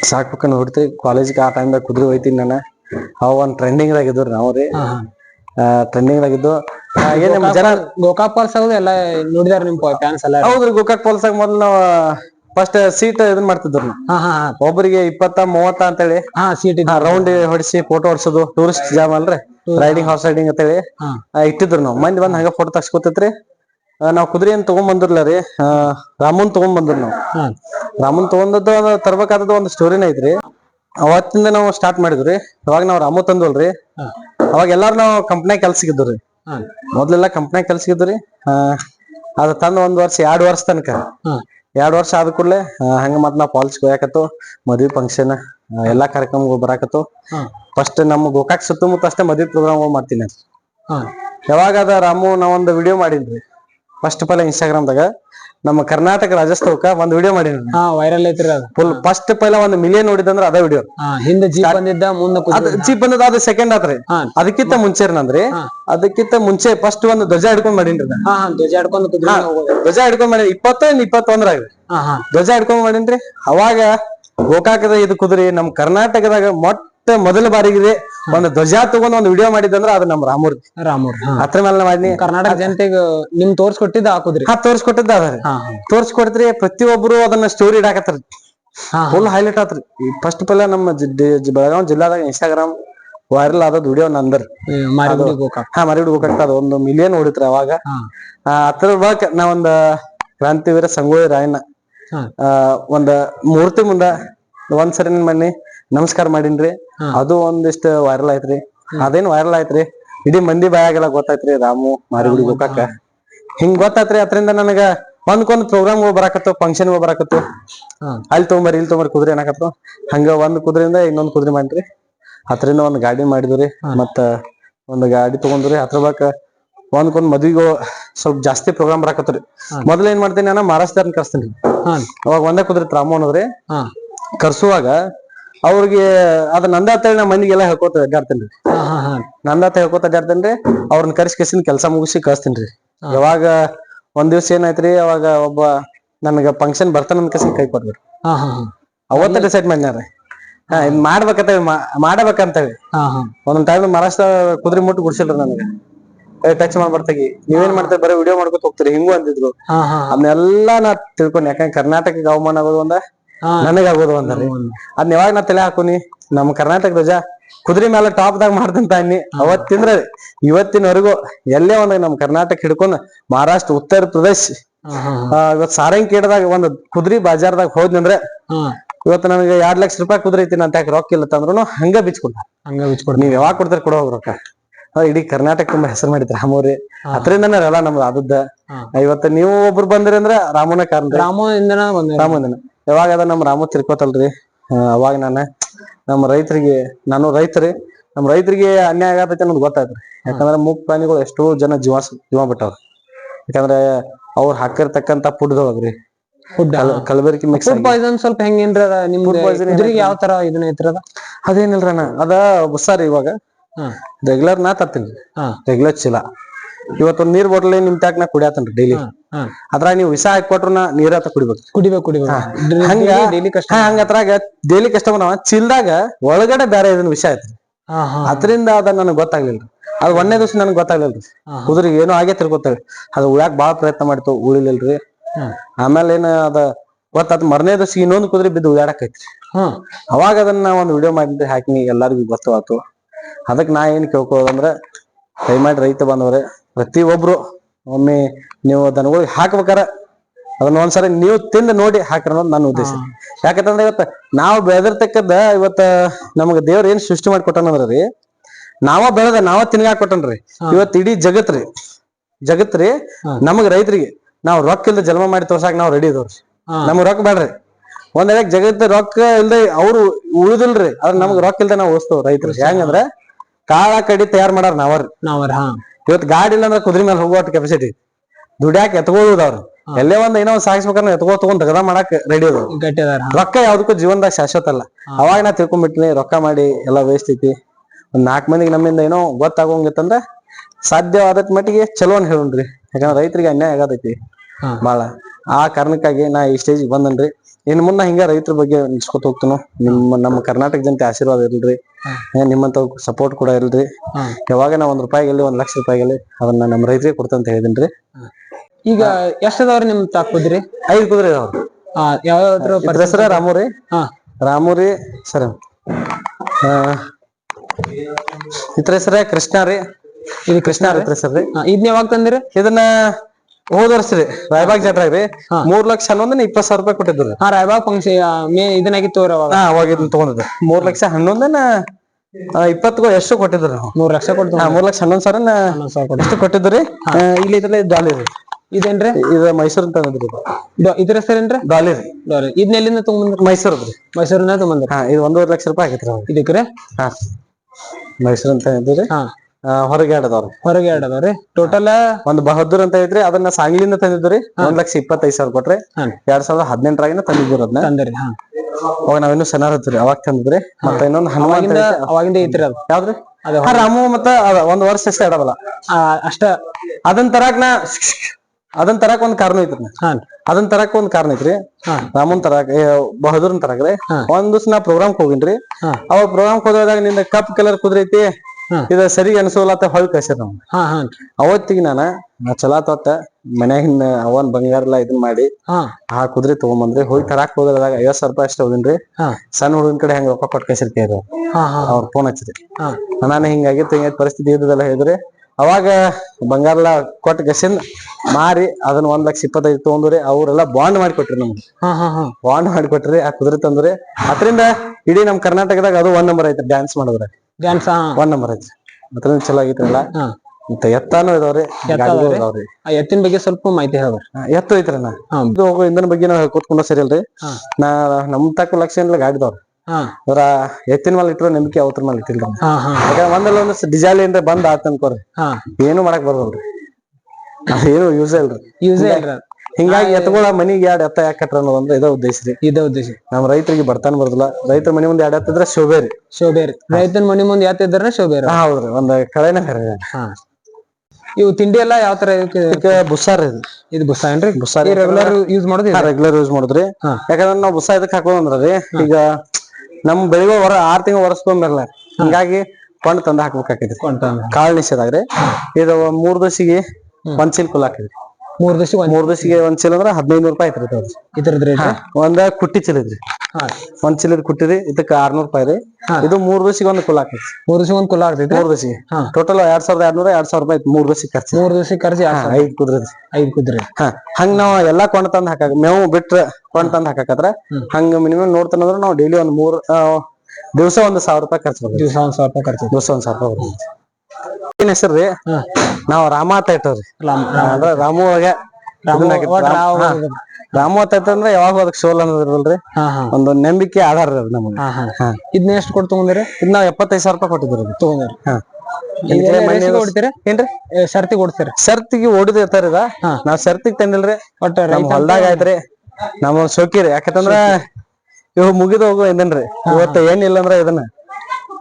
ಸಾಕ್ಬೇಕು ಅನ್ನೋ ಹೊಡಿತ್ರಿ. ಕಾಲೇಜ್ಗೆ ಆ ಟೈಮ್ದಾಗ ಕುದ್ರಿ ಹೋಯ್ತೀನಿ ನಾನ. ಅವ ಒಂದ್ ಟ್ರೆಂಡಿಂಗ್ ಆಗಿದ್ರು ಇದ್ರಿ ನಾವು ರೀ. ಟ್ರೆಂಡಿಂಗ್ ದಾಗ ಇದ್ದು. ಏನ್ ನಮ್ ಜನ ಗೋಕಾಕ್ ಫಾಲ್ಸ್ ಆಗೋದು ಎಲ್ಲ ನೋಡಿದಾರ ನಿಮ್ ಫ್ಯಾನ್ಸ್ ಎಲ್ಲ? ಹೌದ್ರಿ ಗೋಕಾಕ್ ಪಾಲ್ಸ್ ಮೊದ್ಲು ನಾವ್ ಫಸ್ಟ್ ಸೀಟ್ ಇದನ್ ಮಾಡ್ತಿದ್ರು ಒಬ್ಬರಿಗೆ ಇಪ್ಪತ್ತ ಮೂವತ್ತ ಅಂತೇಳಿ. ಹೇಳಿ ಸೀಟ್ ರೌಂಡ್ ಹೊಡಿಸಿ ಫೋಟೋ ಹೊಡ್ಸೋದು ಟೂರಿಸ್ಟ್ ಜಾಮ್ ಅಲ್ರಿ. ರೈಡಿಂಗ್ ಹಾರ್ಸ್ ರೈಡಿಂಗ್ ಅಂತೇಳಿ. ಹಾ. ಇಟ್ಟಿದ್ರು ನಾವು. ಮಂದಿ ಬಂದ್ ಹಂಗ ಫೋಟೋ ತಗ್ಸ್ಕೊತೈತ್ರಿ. ನಾವ್ ಕುದುರೆ ಏನ್ ತಗೊಂಡ್ ಬಂದಿರ್ಲ ರೀ ರಾಮನ್ ತಗೊಂಡ್ ಬಂದ್ರು ನಾವು ರಾಮನ್ ತಗೊಂಡದ್ದು ತರಬೇಕಾದ ತರ್ಬೇಕಾದದ್ದು ಒಂದು ಸ್ಟೋರಿನ ಐತ್ರಿ. ಅವತ್ತಿಂದ ನಾವು ಸ್ಟಾರ್ಟ್ ಮಾಡಿದ್ರಿ ಅವಾಗ ನಾವ್ ರಾಮು ತಂದಲ್ರಿ ಅವಾಗ ಎಲ್ಲಾರು ನಾವು ಕಂಪ್ನ್ಯಾಗ ಕೆಲ್ಸ ಹಾ. ಮೊದ್ಲೆಲ್ಲ ಕಂಪ್ನ್ಯಾಗ ಕೆಲ್ಸ ಆ ಅದ ತಂದ ಒಂದ್ ವರ್ಷ ಎರಡ್ ವರ್ಷ ತನಕ. ಎರಡು ವರ್ಷ ಆದ ಕೂಡಲೇ ಹಂಗ ಮತ್ ನಾವ್ ಫಾಲ್ಸ್ ಹೋಯಾಕತ್ತು ಮದ್ವಿ ಫಂಕ್ಷನ್ ಎಲ್ಲಾ ಕಾರ್ಯಕ್ರಮಗಳು ಬರಾಕತ್ತು. ಫಸ್ಟ್ ನಮ್ ಗೋಕಾಕ್ ಸುತ್ತಮುತ್ತ ಅಷ್ಟೇ ಮದ್ವಿ ಪ್ರೋಗ್ರಾಮ್ ಮಾಡ್ತೀನಿ. ಯಾವಾಗ ಅದ ರಾಮು ನಾವೊಂದು ವಿಡಿಯೋ ಮಾಡಿದ್ರಿ ಫಸ್ಟ್ ಪೈಲ ಇನ್ಸ್ಟಾಗ್ರಾಮ್ದಾಗ ನಮ್ಮ ಕರ್ನಾಟಕ ರಾಜ್ಯೋತ್ಸವಕ್ಕ ಒಂದ್ ವಿಡಿಯೋ ಮಾಡಿನಿ ಹಾ ವೈರಲ್ ಐತ್ರಿ ಅದು. ಫುಲ್ ಫಸ್ಟ್ ಪೈಲ ಒಂದ್ ಮಿಲಿಯನ್ ನೋಡಿದಂದ್ರ ಅದ ವಿಡಿಯೋ ಹಿಂದೆ ಜೀಪ್ ಬಂದಿದ್ದ ಮುಂದೆ ಅದ್ ಬಂದದ ಅದು ಸೆಕೆಂಡ್ ಆತ್ರಿ. ಅದಕ್ಕಿಂತ ಮುಂಚೆ ನಂದ್ರಿ ಅದಕ್ಕಿಂತ ಮುಂಚೆ ಫಸ್ಟ್ ಒಂದು ಧ್ವಜ ಹಿಡ್ಕೊಂಡ್ ಮಾಡೀನಿ ಧ್ವಜ ಹಿಡ್ಕೊಂಡ್ ಧ್ವಜ ಹಿಡ್ಕೊಂಡ್ ಮಾಡಿ ಇಪ್ಪತ್ತ ಇಪ್ಪತ್ತೊಂದ್ರಾಗ ಧ್ವಜ ಹಿಡ್ಕೊಂಡ್ ಮಾಡೀನ್ರಿ. ಅವಾಗ ಗೋಕಾಕದ ಇದು ಕುದ್ರಿ ನಮ್ ಕರ್ನಾಟಕದಾಗ ಮೊಟ್ಟ ಮೊದಲ ಬಾರಿಗಿದೆ ಒಂದು ಧ್ವಜ ತಗೊಂಡ್ ಒಂದು ವಿಡಿಯೋ ಮಾಡಿದಂದ್ರ ಅದು ನಮ್ ರಾಮೂರ್ತಿ. ರಾಮೂರ್ತಿ ಅದ್ರ ಮೇಲೆ ಮಾಡಿ ಕರ್ನಾಟಕ ಜನತೆಗೆ ನಿಮ್ ತೋರ್ಸ್ಕೊಟ್ಟಿದ್ದ ಹಾಕುದ್ರಿ? ಕುದುರೆ ಹಾ ತೋರ್ಸ್ಕೊಟ್ಟಿದ್ದ ಅದ ತೋರ್ಸ್ಕೊಡ್ತ್ರಿ ಪ್ರತಿಯೊಬ್ರು ಅದನ್ನ ಸ್ಟೋರಿ ಇಡಾಕತ್ರಿ ಫುಲ್ ಹೈಲೈಟ್ ಆತ್ರಿ. ಫಸ್ಟ್ ಪಲ್ಲ ನಮ್ಮ ಬೆಳಗಾವಿ ಜಿಲ್ಲಾದಾಗ ಇನ್ಸ್ಟಾಗ್ರಾಮ್ ವೈರಲ್ ಆದ ವಿಡಿಯೋ ನಂದರ್. ಹಾ ಗೋಕಾಕ್. ಮರಿಬಿಡ್ ಗೋಕಾಕ್ತದ ಒಂದು ಮಿಲಿಯನ್ ಹೊಡಿತ್ರಿ ಅವಾಗ. ಬಾಕ ಅದ್ರ ಬಳಕ ನಾವೊಂದ ಕ್ರಾಂತಿವೀರ ಸಂಗೊಳ್ಳಿ ರಾಯಣ್ಣ ಒಂದ ಮೂರ್ತಿ ಮುಂದ ಒಂದ್ಸರಿ ನನ್ ಮನ್ನಿ ನಮಸ್ಕಾರ ಮಾಡಿನ್ರಿ. ಅದು ಒಂದಿಷ್ಟ ವೈರಲ್ ಆಯ್ತ್ರಿ. ಅದೇನ್ ವೈರಲ್ ಆಯ್ತ್ರಿ? ಇಡೀ ಮಂದಿ ಬಾಯಾಗೆಲ್ಲ ಗೊತ್ತಾಯ್ತ್ರಿ ರಾಮು ಮಾರಿಗುಡಿ ಗೋಕಾಕ ಹಿಂಗ್ ಗೊತ್ತಾಯ್ತ್ರಿ ಅದ್ರಿಂದ ನನಗ ಒಂದ್ಕೊಂದ್ ಪ್ರೋಗ್ರಾಮ್ ಬರಾಕತ್ತು ಫಂಕ್ಷನ್ ಬರಾಕತ್ತು ಅಲ್ಲಿ ತೊಗೊಂಬರಿ ಇಲ್ಲಿ ತೊಗೊಂಬರಿ ಕುದುರೆ ಏನಾಕತ್ತು? ಹಂಗ ಒಂದ್ ಕುದುರೆಯಿಂದ ಇನ್ನೊಂದ್ ಕುದುರೆ ಮಾಡ್ರಿ. ಅದ್ರಿಂದ ಒಂದ್ ಗಾಡಿ ಮಾಡಿದ್ರಿ. ಮತ್ತ ಒಂದ್ ಗಾಡಿ ತಗೊಂಡ್ರಿ. ಅದ್ರ ಬಾಕ ಒಂದ್ಕೊಂದ್ ಮದ್ವಿಗೂ ಸ್ವಲ್ಪ ಜಾಸ್ತಿ ಪ್ರೋಗ್ರಾಮ್ ಬರಾಕತ್ರಿ ಮೊದಲ ಏನ್ ಮಾಡ್ತೀನಿ ನಾನು ಕರ್ಸ್ತೇನೆ. ಕರ್ಸ್ತೀನಿ ಅವಾಗ ಒಂದೇ ಕುದುರೆ ರಾಮ ಅನ್ನೋದ್ರಿ. ಕರ್ಸುವಾಗ ಅವ್ರಿಗೆ ಅದ ನಂದಾತ ನಾ ಮಂದಿಗೆಲ್ಲ ಹೇಳ್ಕೊತ ಅಡ್ಡಾಡ್ತೇನ್ರಿ ನಂದಾತ ಹೇಳ್ಕೊತ ಅಡ್ಡಾಡ್ತೇನ್ರಿ ಅವ್ರನ್ನ ಕರ್ಸಿ ಕಸಿನ ಕೆಲಸ ಮುಗಿಸಿ ಕಳಿಸ್ತೀನ್ರಿ. ಯಾವಾಗ ಒಂದ್ ದಿವ್ಸ ಏನಾಯ್ತ್ರಿ ಅವಾಗ ಒಬ್ಬ ನನಗ ಫಂಕ್ಷನ್ ಬರ್ತಾನ ಅಂತ ಕಸಿನ ಕೈ ಹಾ ಅವತ್ತ ಡಿಸೈಡ್ ಮಾಡ್ಯಾರ ಹಾ ಇದ್ ಮಾಡ್ಬೇಕಂತ ಮಾಡ್ಬೇಕಂತೇಳಿ. ಒಂದೊಂದ್ ಟೈಮ್ ಮಹಾರಾಷ್ಟ್ರ ಕುದುರೆ ಮುಟ್ಟು ಗುಡ್ಸಿಲ್ರಿ ನನಗೆ. ಟಚ್ ಮಾಡ್ಬರ್ತಾಗಿ ನೀವೇನ್ ಮಾಡ್ತೀರಿ ಬರೀ ವಿಡಿಯೋ ಮಾಡ್ಕೊತ ಹೋಗ್ತೀರಿ ಹಿಂಗೂ ಅಂದಿದ್ರು. ಅದನ್ನೆಲ್ಲಾ ನಾ ತಿಳ್ಕೊಂಡ್. ಯಾಕಂದ್ರೆ ಕರ್ನಾಟಕಕ್ಕೆ ಅವಮಾನ ಆಗೋದು ಒಂದ ಹಾ. ನನಗ್ ಆಗೋದು ಒಂದ್ರಿ ಅದ್ನ ಯಾವಾಗ ನಾ ತಲೆ ಹಾಕೋನಿ? ನಮ್ ಕರ್ನಾಟಕ ಧ್ವಜ ಕುದುರೆ ಮೇಲೆ ಟಾಪ್ ದಾಗ ಮಾಡ್ತಂತ ಅನ್ನಿ. ಅವತ್ತಿಂದ್ರ ಇವತ್ತಿನವರೆಗೂ ಎಲ್ಲೇ ಒಂದ್ ನಮ್ ಕರ್ನಾಟಕ ಹಿಡ್ಕೊಂಡ್ ಮಹಾರಾಷ್ಟ್ರ ಉತ್ತರ ಪ್ರದೇಶ ಇವತ್ ಸಾರಂಗೇಟದಾಗ ಒಂದ್ ಕುದುರೆ ಬಾಜಾರ್ದಾಗ ಹೋದ್ನಂದ್ರೆ ಇವತ್ತು ನನಗೆ ಎರಡ್ ಲಕ್ಷ ರೂಪಾಯಿ ಕುದುರೆ ಐತಿ ಅಂತ ಯಾಕೆ ರೊಕ್ಕ ಇಲ್ಲ ತಂದ್ರು ಹಂಗ ಬಿಚ್ಕೊಡ್ತಾರ. ಹಂಗ ಬಿಚ್ಕೊಡ್ ನೀವ್ ಯಾವಾಗ ಕೊಡ್ತಾರ ಕೊಡೋ ಹೋಗ್ ರೊಕ್ಕ. ಇಡೀ ಕರ್ನಾಟಕ ತುಂಬಾ ಹೆಸರು ಮಾಡಿದ್ರ ರಾಮೋರಿ ಅದರಿಂದನೇ ನಮ್ದು ಆದದ್ದ. ಹಾ. ಇವತ್ತು ನೀವು ಒಬ್ರು ಬಂದ್ರಿ ಅಂದ್ರ ರಾಮನ ಕಾರಣ ರಾಮದಿಂದನ ಬಂದ ರಾಮಂದಿನ ಯಾವಾಗ ಅದ ನಮ್ಮ ರಾಮ ತಿರ್ಕೋತಲ್ರಿ ಅವಾಗ ನಾನು ನಮ್ಮ ರೈತರಿಗೆ ನಾನು ರೈತರಿ ನಮ್ಮ ರೈತರಿಗೆ ಅನ್ಯಾಯ ಆಗತೈತಿ ಅನ್ನೋದು ಗೊತ್ತಾಯ್ತು ಯಾಕಂದ್ರೆ ಮೂಕ್ ಪ್ರಾಣಿಗಳು ಎಷ್ಟೋ ಜನ ಜೀವ ಜೀವ ಬಿಟ್ಟವ್ರ. ಯಾಕಂದ್ರೆ ಅವ್ರು ಹಾಕಿರ್ತಕ್ಕಂತ ಫುಡ್ದೊಳಗ್ರಿ ಫುಡ್ ಕಲಬೆರಕಿ ಮಿಕ್ಸ್ ಫುಡ್ ಪಾಯ್ಸನ್ ಸ್ವಲ್ಪ ಹೆಂಗೇನ್ರಿ ಕುದುರೆಗೆ ಯಾವ ತರ ಇದನ್ನ ಐತ್ರದ ಅದ ಅದೇನಿಲ್ರಣ್ಣ ಅದ ಸರ್ ಇವಾಗ. ರೆಗ್ಯುಲರ್ ನಾ ತರ್ತೀನಿ. ರೆಗ್ಯುಲರ್ ಚೀಲ. ಇವತ್ತೊಂದ್ ನೀರ್ ಬಾಟಲ್ ನಿಮ್ ಟ್ಯಾಕ್ ನಾ ಕುಡಿಯತನ್ರಿ ಡೈಲಿ ಅದ್ರಾಗ ನೀವು ವಿಷ ಹಾಕಿ ಕೊಟ್ರು ನಾ ನೀರ ಕುಡಿಬೇಕು. ಕುಡಿಬೇಕು ಕುಡಿಬೇಕು. ಹಂಗ ಡೈಲಿ ಕಷ್ಟ. ಹಂಗ ಅದ್ರಾಗ ಡೈಲಿ ಕಸ್ಟಮರ್ ಚೀಲ್ದಾಗ ಚಿಲ್ದಾಗ ಒಳಗಡೆ ಬೇರೆ ಇದನ್ನ ವಿಷ ಐತ್ರಿ. ಅದ್ರಿಂದ ಅದ ನನಗೆ ಗೊತ್ತಾಗ್ಲಿಲ್ಲ ಅದ್ ಒಂದೇ ದಿವಸ ನನಗ್ ಗೊತ್ತಾಗ್ಲಿಲ್ರಿ. ಕುದುರಿಗೆ ಏನೋ ಆಗೇ ತಿರ್ಗೋತಾವೆ ಅದು ಉಳ್ಯಾಕ್ ಬಾಳ ಪ್ರಯತ್ನ ಮಾಡ್ತು ಉಳಿಲಿಲ್ರಿ. ಆಮೇಲೆ ಏನ ಅದ ಗೊತ್ತಾತ್ ಮರನೇ ದಿವಸ ಇನ್ನೊಂದು ಕುದುರೆ ಬಿದ್ದು ಉಳ್ಯಾಡಕೈತ್ರಿ ಹಾ. ಅವಾಗ ಅದನ್ನ ಒಂದ್ ವಿಡಿಯೋ ಮಾಡಿ ಹಾಕಿ ಎಲ್ಲಾರ್ಗು ಗೊತ್ತಾತು ಅದಕ್ ನಾ ಏನ್ ಕೇಳ್ಕೊಳ್ಳೋದಂದ್ರ ದಯಮಾಡಿ ರೈತ ಬಂದವ್ರೆ ಪ್ರತಿ ಒಬ್ರು ಒಮ್ಮೆ ನೀವು ದನಗಳಿಗೆ ಹಾಕ್ಬೇಕಾರ ಅದನ್ನ ಒಂದ್ಸರಿ ನೀವು ತಿಂದು ನೋಡಿ ಹಾಕ್ರ ಅನ್ನೋದು ನನ್ನ ಉದ್ದೇಶ. ಯಾಕಂತಂದ್ರೆ ಇವತ್ತ ನಾವು ಬೆಳೆದಿರ್ತಕ್ಕದ್ದ ಇವತ್ತ ನಮಗ ದೇವ್ರ ಏನ್ ಸೃಷ್ಟಿ ಮಾಡಿ ಕೊಟ್ಟನಂದ್ರ ರೀ ನಾವ ಬೆಳೆದ ನಾವ ತಿನ್ಗಾಕ್ ಕೊಟ್ಟನ್ರಿ ಇವತ್ ಇಡೀ ಜಗತ್ರಿ ಜಗತ್ರಿ. ನಮಗ್ ರೈತರಿಗೆ ನಾವ್ ರೊಕ್ಕ ಇಲ್ದ ಜನ್ಮ ಮಾಡಿ ತೋರ್ಸಾಕ ನಾವ್ ರೆಡಿ ಇದಾವ್ರಿ ಹಾ. ನಮಗ್ ರೊಕ್ಕ ಬೇಡ್ರಿ. ಒಂದ್ ಜಗತ್ತ ಜಗತ್ ರೊಕ್ಕ ಇಲ್ದೆ ಅವ್ರು ಉಳಿದಿಲ್ರಿ ಅದ್ರ ನಮಗ್ ರೊಕ್ಕ ಇಲ್ದೆ ನಾವ್ ಉಳಿಸ್ತೇವ್ ರೈತರು. ಹೆಂಗಂದ್ರ ಕಾಳ ಕಡಿ ತಯಾರ್ ಮಾಡಾರ ನಾವ್ರಿ. ನಾವರ್ ಹಾ ಇವತ್ ಗಾಡಿ ಇಲ್ಲ ಅಂದ್ರೆ ಕುದುರೆ ಮೇಲೆ ಹೋಗುವಷ್ಟು ಕೆಪಾಸಿಟಿ ದುಡ್ಯಾಕ ಎತ್ಕೊಳ್ಳೋದು ಅವ್ರು. ಎಲ್ಲೇ ಒಂದ್ ಏನೋ ಒಂದ್ ಸಾಗಿಸ್ಬೇಕಂದ್ರೆ ಎತ್ಕೋ ತಗೊಂಡ್ ತಗದ ಮಾಡಕ್ ರೆಡಿ ಹಾ ರೊಕ್ಕ ಯಾವ್ದಕ್ಕೂ ಜೀವನದಾಗ ಶಾಶ್ವತ ಅಲ್ಲ. ಅವಾಗ ನಾ ತಿಳ್ಕೊಂಡ್ಬಿಟ್ನಿ ರೊಕ್ಕ ಮಾಡಿ ಎಲ್ಲ ವೇಸ್ಟ್ ಐತಿ. ಒಂದ್ ನಾಲ್ಕ್ ಮಂದಿಗೆ ನಮ್ಮಿಂದ ಏನೋ ಗೊತ್ತಾಗೋಂಗಿತ್ತಂದ್ರ ಸಾಧ್ಯವಾದತ್ ಮಟ್ಟಿಗೆ ಚಲೋ ಅಂತ ಹೇಳುಣ್ರಿ. ಯಾಕಂದ್ರೆ ರೈತರಿಗೆ ಅನ್ಯಾಯ ಆಗತೈತಿ. ಬಾಳ. ಆ ಕಾರಣಕ್ಕಾಗಿ ನಾ ಈ ಸ್ಟೇಜ್ ಬಂದನ್ರಿ. ಇನ್ ಮುನ್ನ ಹಿಂಗ ರೈತರ ಬಗ್ಗೆ ನಿಲ್ಸ್ಕೊತ ಹೋಗ್ತಾನೋ. ನಿಮ್ಮ ನಮ್ಮ ಕರ್ನಾಟಕ ಜನತೆ ಆಶೀರ್ವಾದ ಇರ್ಲಿ ಹಂಗ ನಿಮ್ಮಂತ ಸಪೋರ್ಟ್ ಕೂಡ ಇಲ್ರಿ. ಯಾವಾಗ ನಾವ್ ಒಂದ್ ರೂಪಾಯಿಗೆ ಒಂದ್ ಲಕ್ಷ ರೂಪಾಯಿಗೆ ಅದನ್ನ ನಮ್ಮ ರೈತರಿಗೆ ಕೊಡ್ತಂತ ಹೇಳಿದಿನ್ರಿ. ಈಗ ಎಷ್ಟದವ್ರಿ ನಿಮ್ ತಾಕುದ್ರಿ? ಐದು ಕುದುರೆ ಅವ್ರು ಇದ್ರ ಹೆಸರ ರಾಮುರಿ ರಾಮುರಿ ಸರ. ಇದ್ರ ಹೆಸರ ಕೃಷ್ಣ ರೀ. ಇದು ಕೃಷ್ಣ ಹೆಸರ್ರಿ ಹೆಸರು ರೀ. ಇದನ್ನ ಯಾವಾಗ ತಂದಿರಿ? ಇದನ್ನ ಹೋದ ವರ್ಷ ರೀ ರಾಯಬಾಗ್ ಜಾತ್ರಾಗ. ರೀ ಮೂರ್ ಲಕ್ಷ ಹನ್ನೊಂದನ ಇಪ್ಪತ್ ಸಾವಿರ ರೂಪಾಯಿ ಕೊಟ್ಟಿದ್ರು. ಹಾ ರಾಯಬಾಗ್ ಫಂಕ್ಷನ್ ಮೇ ಇದನ್ನಾಗಿತ್ತು ಅವ್ರ ಅವಾಗ. ಹಾ ಅವಾಗ ಇದನ್ನ ತಗೊಂಡಿದ್ದೆ. ಮೂರ್ ಲಕ್ಷ ಹನ್ನೊಂದನ ಇಪ್ಪತ್ತು ಎಷ್ಟು ಕೊಟ್ಟಿದ್ರು ನಾವು? ಮೂರ್ ಲಕ್ಷ ಕೊಟ್ಟಿದ್ರು ಹಾ ಮೂರ್ ಲಕ್ಷ ಹನ್ನೊಂದ್ ಸಾವಿರ ಎಷ್ಟು ಕೊಟ್ಟಿದ್ರಿ ಇಲ್ಲಿ ಇದ್ರಲ್ಲಿ ಡಾಲಿ ರೀ. ಇದೇನ್ರಿ? ಇದು ಮೈಸೂರ್ ಅಂತ ಡ- ಇದ್ರ ಹೆಸರೇನ್ರಿ? ಡಾಲಿ ರೀ. ಡಾಲರ್. ಇದನ್ನ ಎಲ್ಲಿಂದ ತಗೊಂಬಂದ್ರಿ ಮೈಸೂರು ರೀ. ಮೈಸೂರಿನ ತಗೊಂಡ್ರಿ ಹಾ ಇದು ಒಂದೂವರೆ ಲಕ್ಷ ರೂಪಾಯಿ ಆಗೈತ್ರಿ ಇದಕ್ಕೆ ಇದಕ್ರಿ ಹಾ. ಮೈಸೂರ್ ಅಂತ ಹಾ. ಹೊರಗೆ ಆಡದವ್ರಿ. ಹೊರಗೆ ಆಡದವ್ರಿ. ಟೋಟಲ್ ಒಂದ್ ಬಹದ್ದೂರ್ ಅಂತ ಐತ್ರಿ ಅದನ್ನ ಸಾಂಗ್ಲಿಂದ ತಂದಿದ್ರಿ ಒಂದ್ ಲಕ್ಷ ಇಪ್ಪತ್ತೈದ್ ಸಾವಿರ ಕೊಟ್ರಿ. ಎರಡ್ ಸಾವಿರದ ಹದಿನೆಂಟರಾಗಿನ ತಂದಿದ್ರು ಅದನ್ನ ತಂದ್ರಿ ಅವಾಗ ನಾವಿನ್ನು ಸಣ್ಣ ಹತ್ತಿರಿ ಅವಾಗ ತಂದಿದ್ರಿ ಮತ್ತೆ ಇನ್ನೊಂದು ಹನುಮಾನ್ ಅವಾಗಿಂದ ಐತ್ರಿ ಅದು. ಯಾವ್ದ್ರಿ? ರಾಮು ಮತ್ತ ಒಂದ್ ವರ್ಷ ಅಷ್ಟೇ ಆಡಬಲ್ಲ ಅಷ್ಟ. ಅದನ್ ತರಾಕ್ ನಾ ಅದನ್ ತರಾಕ್ ಒಂದ್ ಕಾರಣ ಐತ್ರಿ. ಅದನ್ ತರಾಕ್ ಒಂದ್ ಕಾರಣ ಐತ್ರಿ. ರಾಮನ್ ತರಾಕ್ ಬಹದ್ದೂರ್ನ್ ತರಾಕ್ರಿ. ಒಂದ್ ದಿವ್ಸ ನಾ ಪ್ರೋಗ್ರಾಮ್ ಹೋಗಿನ್ರಿ. ಅವಾಗ ಪ್ರೋಗ್ರಾಮ್ ಹೋದಾಗ ನಿನ್ನ ಕಪ್ ಕಲರ್ ಕುದ್ರೈತಿ. ಇದ ಸರಿ ಅನ್ಸೋಲತ್ತ ಹೊಳ್ ಕಳ್ಸಿರ್ ನಾವು ಹಾ ಹಾ ಅವತ್ತಿಗೆ ನಾನ ನಾ ಚಲಾ ತೊಟ್ಟ ಮನ್ಯಾಗಿನ ಅವನ್ ಬಂಗಾರ ಎಲ್ಲಾ ಇದನ್ ಮಾಡಿ ಹಾ. ಆ ಕುದುರೆ ತಗೊಂಬಂದ್ರಿ ಹೋಗಿ ತರಾಕ್ ಹೋದ್ರದಾಗ ಐವತ್ ಸಾವಿರ ರೂಪಾಯಿ ಅಷ್ಟೇ ಹೋಗಿನ್ರಿ ಹಾ. ಸಣ್ಣ ಹುಡುಗನ್ ಕಡೆ ಹೆಂಗ ರೊಕ್ಕ ಕೊಟ್ಟು ಕಳ್ಸಿರ್ತೀವಿ ಅವ್ರ ಫೋನ್ ಹಚ್ಚಿರಿ ನಾನು ಹಿಂಗಾಗಿತ್ತು ಹಿಂಗ ಪರಿಸ್ಥಿತಿ ಇದ್ದದೆಲ್ಲ ಹೇಳಿದ್ರಿ ಅವಾಗ ಬಂಗಾರ ಕೊಟ್ಟ ಗಸಿನ್ ಮಾರಿ ಅದನ್ನ ಒಂದ್ ಲಕ್ಷ ಇಪ್ಪತ್ತೈದು ತಗೊಂಡ್ರಿ ಅವ್ರೆಲ್ಲ ಬಾಂಡ್ ಮಾಡಿ ಕೊಟ್ರಿ ನಮ್ಗೆ. ಬಾಂಡ್ ಮಾಡಿ ಕೊಟ್ರಿ ಆ ಕುದುರೆ ತಂದ್ರಿ ಅದ್ರಿಂದ ಇಡೀ ನಮ್ ಕರ್ನಾಟಕದಾಗ ಅದು ಒಂದ್ ನಂಬರ್ ಐತ್ರಿ ಡ್ಯಾನ್ಸ್ ಮಾಡಿದ್ರೆ ಡ್ಯಾನ್ಸ್ ಒಂದ್ ನಂಬರ್ ಐತಿ. ಮತ್ತೆ ಚಲೋ ಹಾ. ಮತ್ತೆ ಎತ್ತಾನು ಇದಾವ್ರಿ. ಗಾಡಿಗಳು ಇದಾವ್ರಿ. ಆ ಎತ್ತಿನ ಬಗ್ಗೆ ಸ್ವಲ್ಪ ಮಾಹಿತಿ ಹೇಳ್ರಿ. ಎತ್ತು ಐತ್ರಿ ನಾ ಇದು ಹೋಗೋ ಇಂಧನ ಬಗ್ಗೆ ನಾವು ಕೂತ್ಕೊಂಡ ಸರಿ ಅಲ್ರಿ. ನಾ ನಮ್ ತಕ್ಕ ಲಕ್ಷ ಏನಿಲ್ಲ ಗಾಡಿದವ್ರಿ ಹಾ. ಅವ್ರ ಎತ್ತಿನ ಮೇಲೆ ಇಟ್ಟರು ನಂಬಿಕೆ ಅವತ್ರ ಮೇಲೆ ಇಟ್ಟಿಲ್ಲ ಯಾಕಂದ್ರೆ ಒಂದಲ್ಲ ಒಂದ್ ಡಿಸೈಲ್ ಏನ್ರ ಬಂದ್ ಆತ ಅನ್ಕೋರಿ. ಏನು ಮಾಡಕ್ ಬರಲ್ರಿ ಏನು ಯೂಸ್ ಇಲ್ರಿ. ಯೂಸ್ ಇಲ್ರಿ. ಹಿಂಗಾಗಿ ಎತ್ತಗೊಳ ಮನಿಗೆ ಎರಡ್ ಎತ್ತ ಯಾಕೆ ಕಟ್ರ ಅನ್ನೋದಂದ್ರೆ ಇದೇ ಉದ್ದೇಶ ರೀ. ಇದ ಉದ್ದೇಶ ನಮ್ ರೈತರಿಗೆ ಬರ್ತಾನ ಬರೋದಿಲ್ಲ. ರೈತರ ಮನೆ ಮುಂದೆ ಎರಡ್ ಎತ್ತಿದ್ರೆ ಶೋಭೆ ರೀ. ಶೋಭೆ ರೀ. ರೈತನ ಮನೆ ಮುಂದೆ ಎತ್ತಿದ್ರೆ ಶೋಭೆ ರೀ. ಹೌದ್ರಿ ಒಂದ್ ಕಳೆನ ಬೇರೆ ಹಾ. ಇವು ತಿಂಡಿ ಎಲ್ಲಾ ಯಾವ ತರ ಇದಕ್ಕೆ ಇದಕ್ಕೆ ಬುಸ್ಸಾರ ಇದು. ಇದು ಬುಸ ಏನ್ರಿ? ಬುಸಾರ್ ರೆಗ್ಯುಲರ್ ಯೂಸ್ ಮಾಡೋದು ರೆಗ್ಯುಲರ್ ಯೂಸ್ ಮಾಡಿದ್ರಿ. ಯಾಕಂದ್ರೆ ನಾವು ಬುಸ್ಸ ಇದಕ್ ಹಾಕೋದಂದ್ರಿ ಈಗ ನಮ್ ಬೆಳಿಗ್ಗೆ ಹೊರ ಆರ್ ತಿಂಗಳು ವರ್ಷಕೊಂಬರ್ಲ ಹಿಂಗಾಗಿ ಕೊಂಡ್ ತಂದ ಹಾಕ್ಬೇಕಾಕೈತಿ. ಕಾಳು ನಿಷೇಧಾಗ್ರಿ ಇದು ಮೂರ್ ದೋಸಿಗೆ ಒಂದ್ ಚೀಲ್ ಕುಲ್ ಹಾಕಿದ್ರಿ ಮೂರ್ ದಿವಸ ಒಂದ್ ಮೂರ್ ದೋಸಿಗೆ ಒಂದ್ ಚೀಲ ಅಂದ್ರ ಹದಿನೈದು ರೂಪಾಯಿ ಐತ್ರಿ ಇದು. ಇದ್ರದ್ ರೇಟ್ ಒಂದ ಕುಟ್ಟಿ ಚೀಲ ಇದ್ರಿ ಒಂದ್ ಚೀಲದ ಕುಟ್ಟಿರಿ ಇದಕ್ಕ ಆರ್ನೂರ್ ರೂಪಾಯಿ ರೀ. ಇದು ಮೂರ್ ದಿವಸಿಗೆ ಒಂದ್ ಕುಲ್ ಆಗ್ತೈತಿ ಮೂರ್ ದಿವಸ ಒಂದ್ ಕುಲ್ಲ ಆಗ್ತೈತಿ ಮೂರ್ ದೋಸಿಗೆ ಹಾ. ಟೋಟಲ್ ಎರಡ್ ಸಾವಿರದ ಎರಡ್ನೂರ ಎರಡ್ ಸಾವಿರ ರೂಪಾಯಿ ಐತಿ ಮೂರ್ ದಿವಸಕ್ಕೆ ಖರ್ಚು. ಮೂರ್ ದಿವಸ ಖರ್ಚು ಎರಡ್ ಸಾವಿರ. ಐದ್ ಕುದ್ರದ್ರಿ ಐದ್ ಕುದ್ರಿ. ಹಾ ಹಂಗ ನಾವ್ ಎಲ್ಲಾ ಕೊಂಡ್ ತಂದ್ ಹಾಕಾಕ ಮೇವು ಬಿಟ್ರ ಕೊಂಡ್ ತಂದ್ ಹಾಕಾಕತ್ರ ಹಂಗ ಮಿನಿಮಮ್ ನೋಡ್ತಾನಂದ್ರ ನಾವ್ ಡೈಲಿ ಒಂದ್ ಮೂರ್ ದಿವಸ ಒಂದ್ ಸಾವಿರ ರೂಪಾಯಿ ಖರ್ಚು ಬರ್ತೈತಿ ದಿವಸ ಒಂದ್ ಸಾವಿರ ರೂಪಾಯಿ ಖರ್ಚು. ದಿವಸ ಒಂದ್ ಸಾವಿರ ರೂಪಾಯಿ ಬರ್ತೈತಿ ಏನ್ ಹೆಸರ್ರಿ ರೀ? ನಾವ್ ರಾಮ ತೈಟವ್ರಿ ಇಟ್ಟವ್ರಿ. ರಾಮ್. ಅಂದ್ರ ರಾಮು ಒಳಗ ರಾಮ್- ಅಂತ ಇತ್ತಂದ್ರ ಯಾವಾಗ ಅದಕ್ಕೆ ಸೋಲ್ ಅನ್ನೋದಿರಲ್ರಿ ಒಂದು ನಂಬಿಕೆ ಆಧಾರ ಅದು ನಮಗೆ. ಇದನ್ನ ಎಷ್ಟು ಕೊಟ್ಟು ತಗೊಂಡಿರಿ? ಇದ್ ನಾವ್ ಎಪ್ಪತ್ತೈದು ಸಾವಿರ ರೂಪಾಯಿ ಕೊಟ್ಟಿದ್ರಿ ಅದು. ತಗೊಂಡ್ರಿ. ಸರ್ತಿಗೆ ಕೊಡ್ತೀರಿ ಸರ್ತಿಗೆ ಓಡಿದ ಇರ್ತಾರ ಇದ. ನಾವ್ ಸರ್ತಿಗ್ ತಂದಿಲ್ರಿ. ಒಟ್ಟ ಹೊಲ್ದಾಗ ಆಯ್ತ್ರಿ. ನಮ್ ಸೋಕಿರಿ ಯಾಕಂದ್ರ ಇವ್ ಮುಗಿದ ಹೋಗು ಇದನ್ರಿ ಇವತ್ತ ಏನಿಲ್ಲ ಅಂದ್ರ ಇದನ್ನ.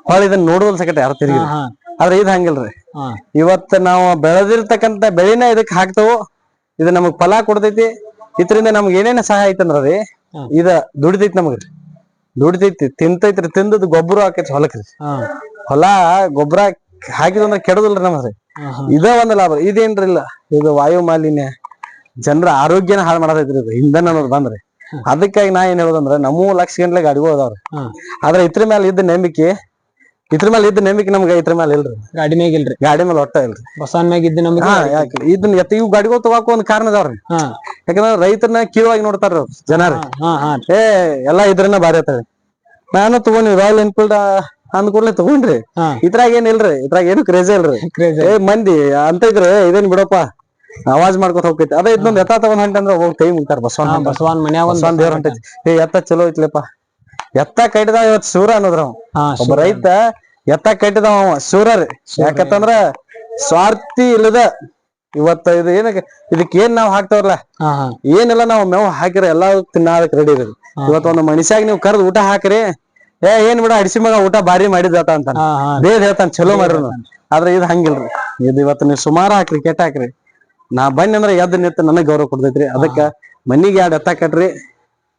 ಹೊಳ ಇದನ್ನ ನೋಡುವಲ್ ಸಕಟ ಯಾರು ತಿರುಗಿ. ಆದ್ರೆ ಇದ್ ಹಂಗಿಲ್ರಿ. ಇವತ್ ಇವತ್ತ ನಾವು ಬೆಳೆದಿರ್ತಕ್ಕಂತ ಬೆಳಿನ ಇದಕ್ ಹಾಕ್ತವು ಇದು ನಮಗ್ ಫಲ ಕೊಡ್ತೈತಿ. ಇದರಿಂದ ನಮ್ಗೆ ಏನೇನ ಸಹಾಯ ಐತಂದ್ರ ರೀ. ಇದ ದುಡಿತೈತಿ ನಮಗ್ರಿ ದುಡಿತೈತಿ ತಿಂತೈತ್ರಿ ತಿಂದದ್ ಗೊಬ್ಬರ ಹಾಕೈತಿ ಹೊಲಕ್ರಿ. ರೀ ಹೊಲ ಗೊಬ್ಬರ ಹಾಕಿದಂದ್ರ ಕೆಡದಲ್ರಿ ನಮ್ರಿ ಇದ ಒಂದ್ ಲಾಭ. ಇದೇನ್ರಿ ಇಲ್ಲ ಇದು ವಾಯು ಮಾಲಿನ್ಯ. ಜನರ ಆರೋಗ್ಯನ ಹಾಳು ಮಾಡತೈತ್ರಿ ಇದು ಇಂಧನ ಅನ್ನೋದು ಬಂದ್ರಿ ಅದಕ್ಕಾಗಿ ನಾ ಏನ್ ಹೇಳೋದಂದ್ರ ನಮ್ಮೂ ಲಕ್ಷ ಗಂಟ್ಲೆ ಗಾಡಿಗಳು ಅದಾವ್ರಿ. ಆದ್ರೆ ಇದ್ರ ಮೇಲೆ ಇದ್ದ ನಂಬಿಕೆ ಇದ್ರ ಮೇಲೆ ಇದ್ದ ನಂಬಿಕೆ ನಮ್ಗೆ ಇದ್ರ ಮೇಲೆ ಇಲ್ರಿ. ಗಾಡಿ ಮ್ಯಾಗ ಇಲ್ರಿ? ಗಾಡಿ ಮೇಲೆ ಒಟ್ಟ ಇಲ್ರಿ. ಬಸವನ್ ಮ್ಯಾಗ ಇದ್ದ ನಮಗೆ ಹಾ ಯಾಕೆ ಇದನ್ನ ಎತ್ತ ಇವು ಗಾಡಿಗಳು ತಗೋಕ ಒಂದ್ ಕಾರಣ ಅದಾವ್ರಿ. ಹಾ. ಯಾಕಂದ್ರ ರೈತರನ್ನ ಕೀಳವಾಗಿ ನೋಡ್ತಾರ ಜನರ. ಹಾ ಹಾ ಏ ಎಲ್ಲಾ ಇದ್ರನ್ನ ಬಾರಿ ಆತಾಳೆ ನಾನು ತಗೊಂಡಿ ರಾಯಲ್ ಎನ್ಫೀಲ್ಡ್ ಅಂದ್ ಕೂಡಲೇ ತಗೊಂಡ್ರಿ. ಇದ್ರಾಗ ಏನ್ ಇಲ್ರಿ? ಇದ್ರಾಗ ಏನು ಕ್ರೇಜ್ ಇಲ್ರಿ. ಏ ಮಂದಿ ಅಂತ ಇದ್ರೆ ಇದೇನ್ ಬಿಡಪ್ಪ? ಅವಾಜ್ ಮಾಡ್ಕೊತ ಹೋಗ್ತೈತಿ. ಅದೇ ಇದೊಂದ್ ಎತ್ತ ತಗೊಂಡ್ ಹೊಂಟಂದ್ರ ಹೋಗ್ ಟೈಮ್ ಮುಗ್ತಾರ ಬಸವನ್. ಬಸವನ್ ಮನ್ಯಾಗ ಒಂದ್ ದೇವ್ರ ಹೊಂಟೈತಿ. ಏ ಎತ್ತ ಚಲೋ ಐತ್ಲೆಪ್ಪ. ಎತ್ತ ಕಟ್ಟಿದ ಇವತ್ ಸೂರ ಅನ್ನೋದ್ರ ಒಬ್ಬ ರೈತ ಎತ್ತ ಕಟ್ಟಿದ ಸೂರ ರೀ. ಯಾಕತ್ತಂದ್ರ ಸ್ವಾರ್ಥಿ ಇಲ್ಲದ ಇವತ್ತ ಇದು ಏನ ಇದಕ್ ಏನ್ ನಾವ್ ಹಾಕ್ತಾವ್ರಲ್ಲ? ಏನೆಲ್ಲ ನಾವು ಮೇವ್ ಹಾಕಿರ ಎಲ್ಲಾ ತಿನ್ನಾದಕ್ ರೆಡಿ ಇರೋದು ಇವತ್ ಒಂದು ಮನುಷ್ಯಾಗ ನೀವು ಕರ್ದ್ ಊಟ ಹಾಕ್ರಿ. ಏ ಏನ್ ಬಿಡ ಅಡಿಸಿ ಮಗ ಊಟ ಬಾರಿ ಮಾಡಿದಾತ ಅಂತ ಬೇರೆ ಹೇಳ್ತಾನ ಚಲೋ ಮಾಡ್ರಿ. ಆದ್ರೆ ಇದು ಹಂಗಿಲ್ರಿ. ಇದು ಇವತ್ತು ನೀವು ಸುಮಾರು ಹಾಕ್ರಿ ಕೆಟ್ಟ ಹಾಕ್ರಿ. ನಾ ಬನ್ನಿ ಅಂದ್ರೆ ಎದ್ದು ನಿಂತ ನನಗ್ ಗೌರವ ಕೊಡ್ತೈತ್ರಿ. ಅದಕ್ಕ ಮನಿಗೆ ಎರಡು ಎತ್ತ ಕಟ್ರಿ.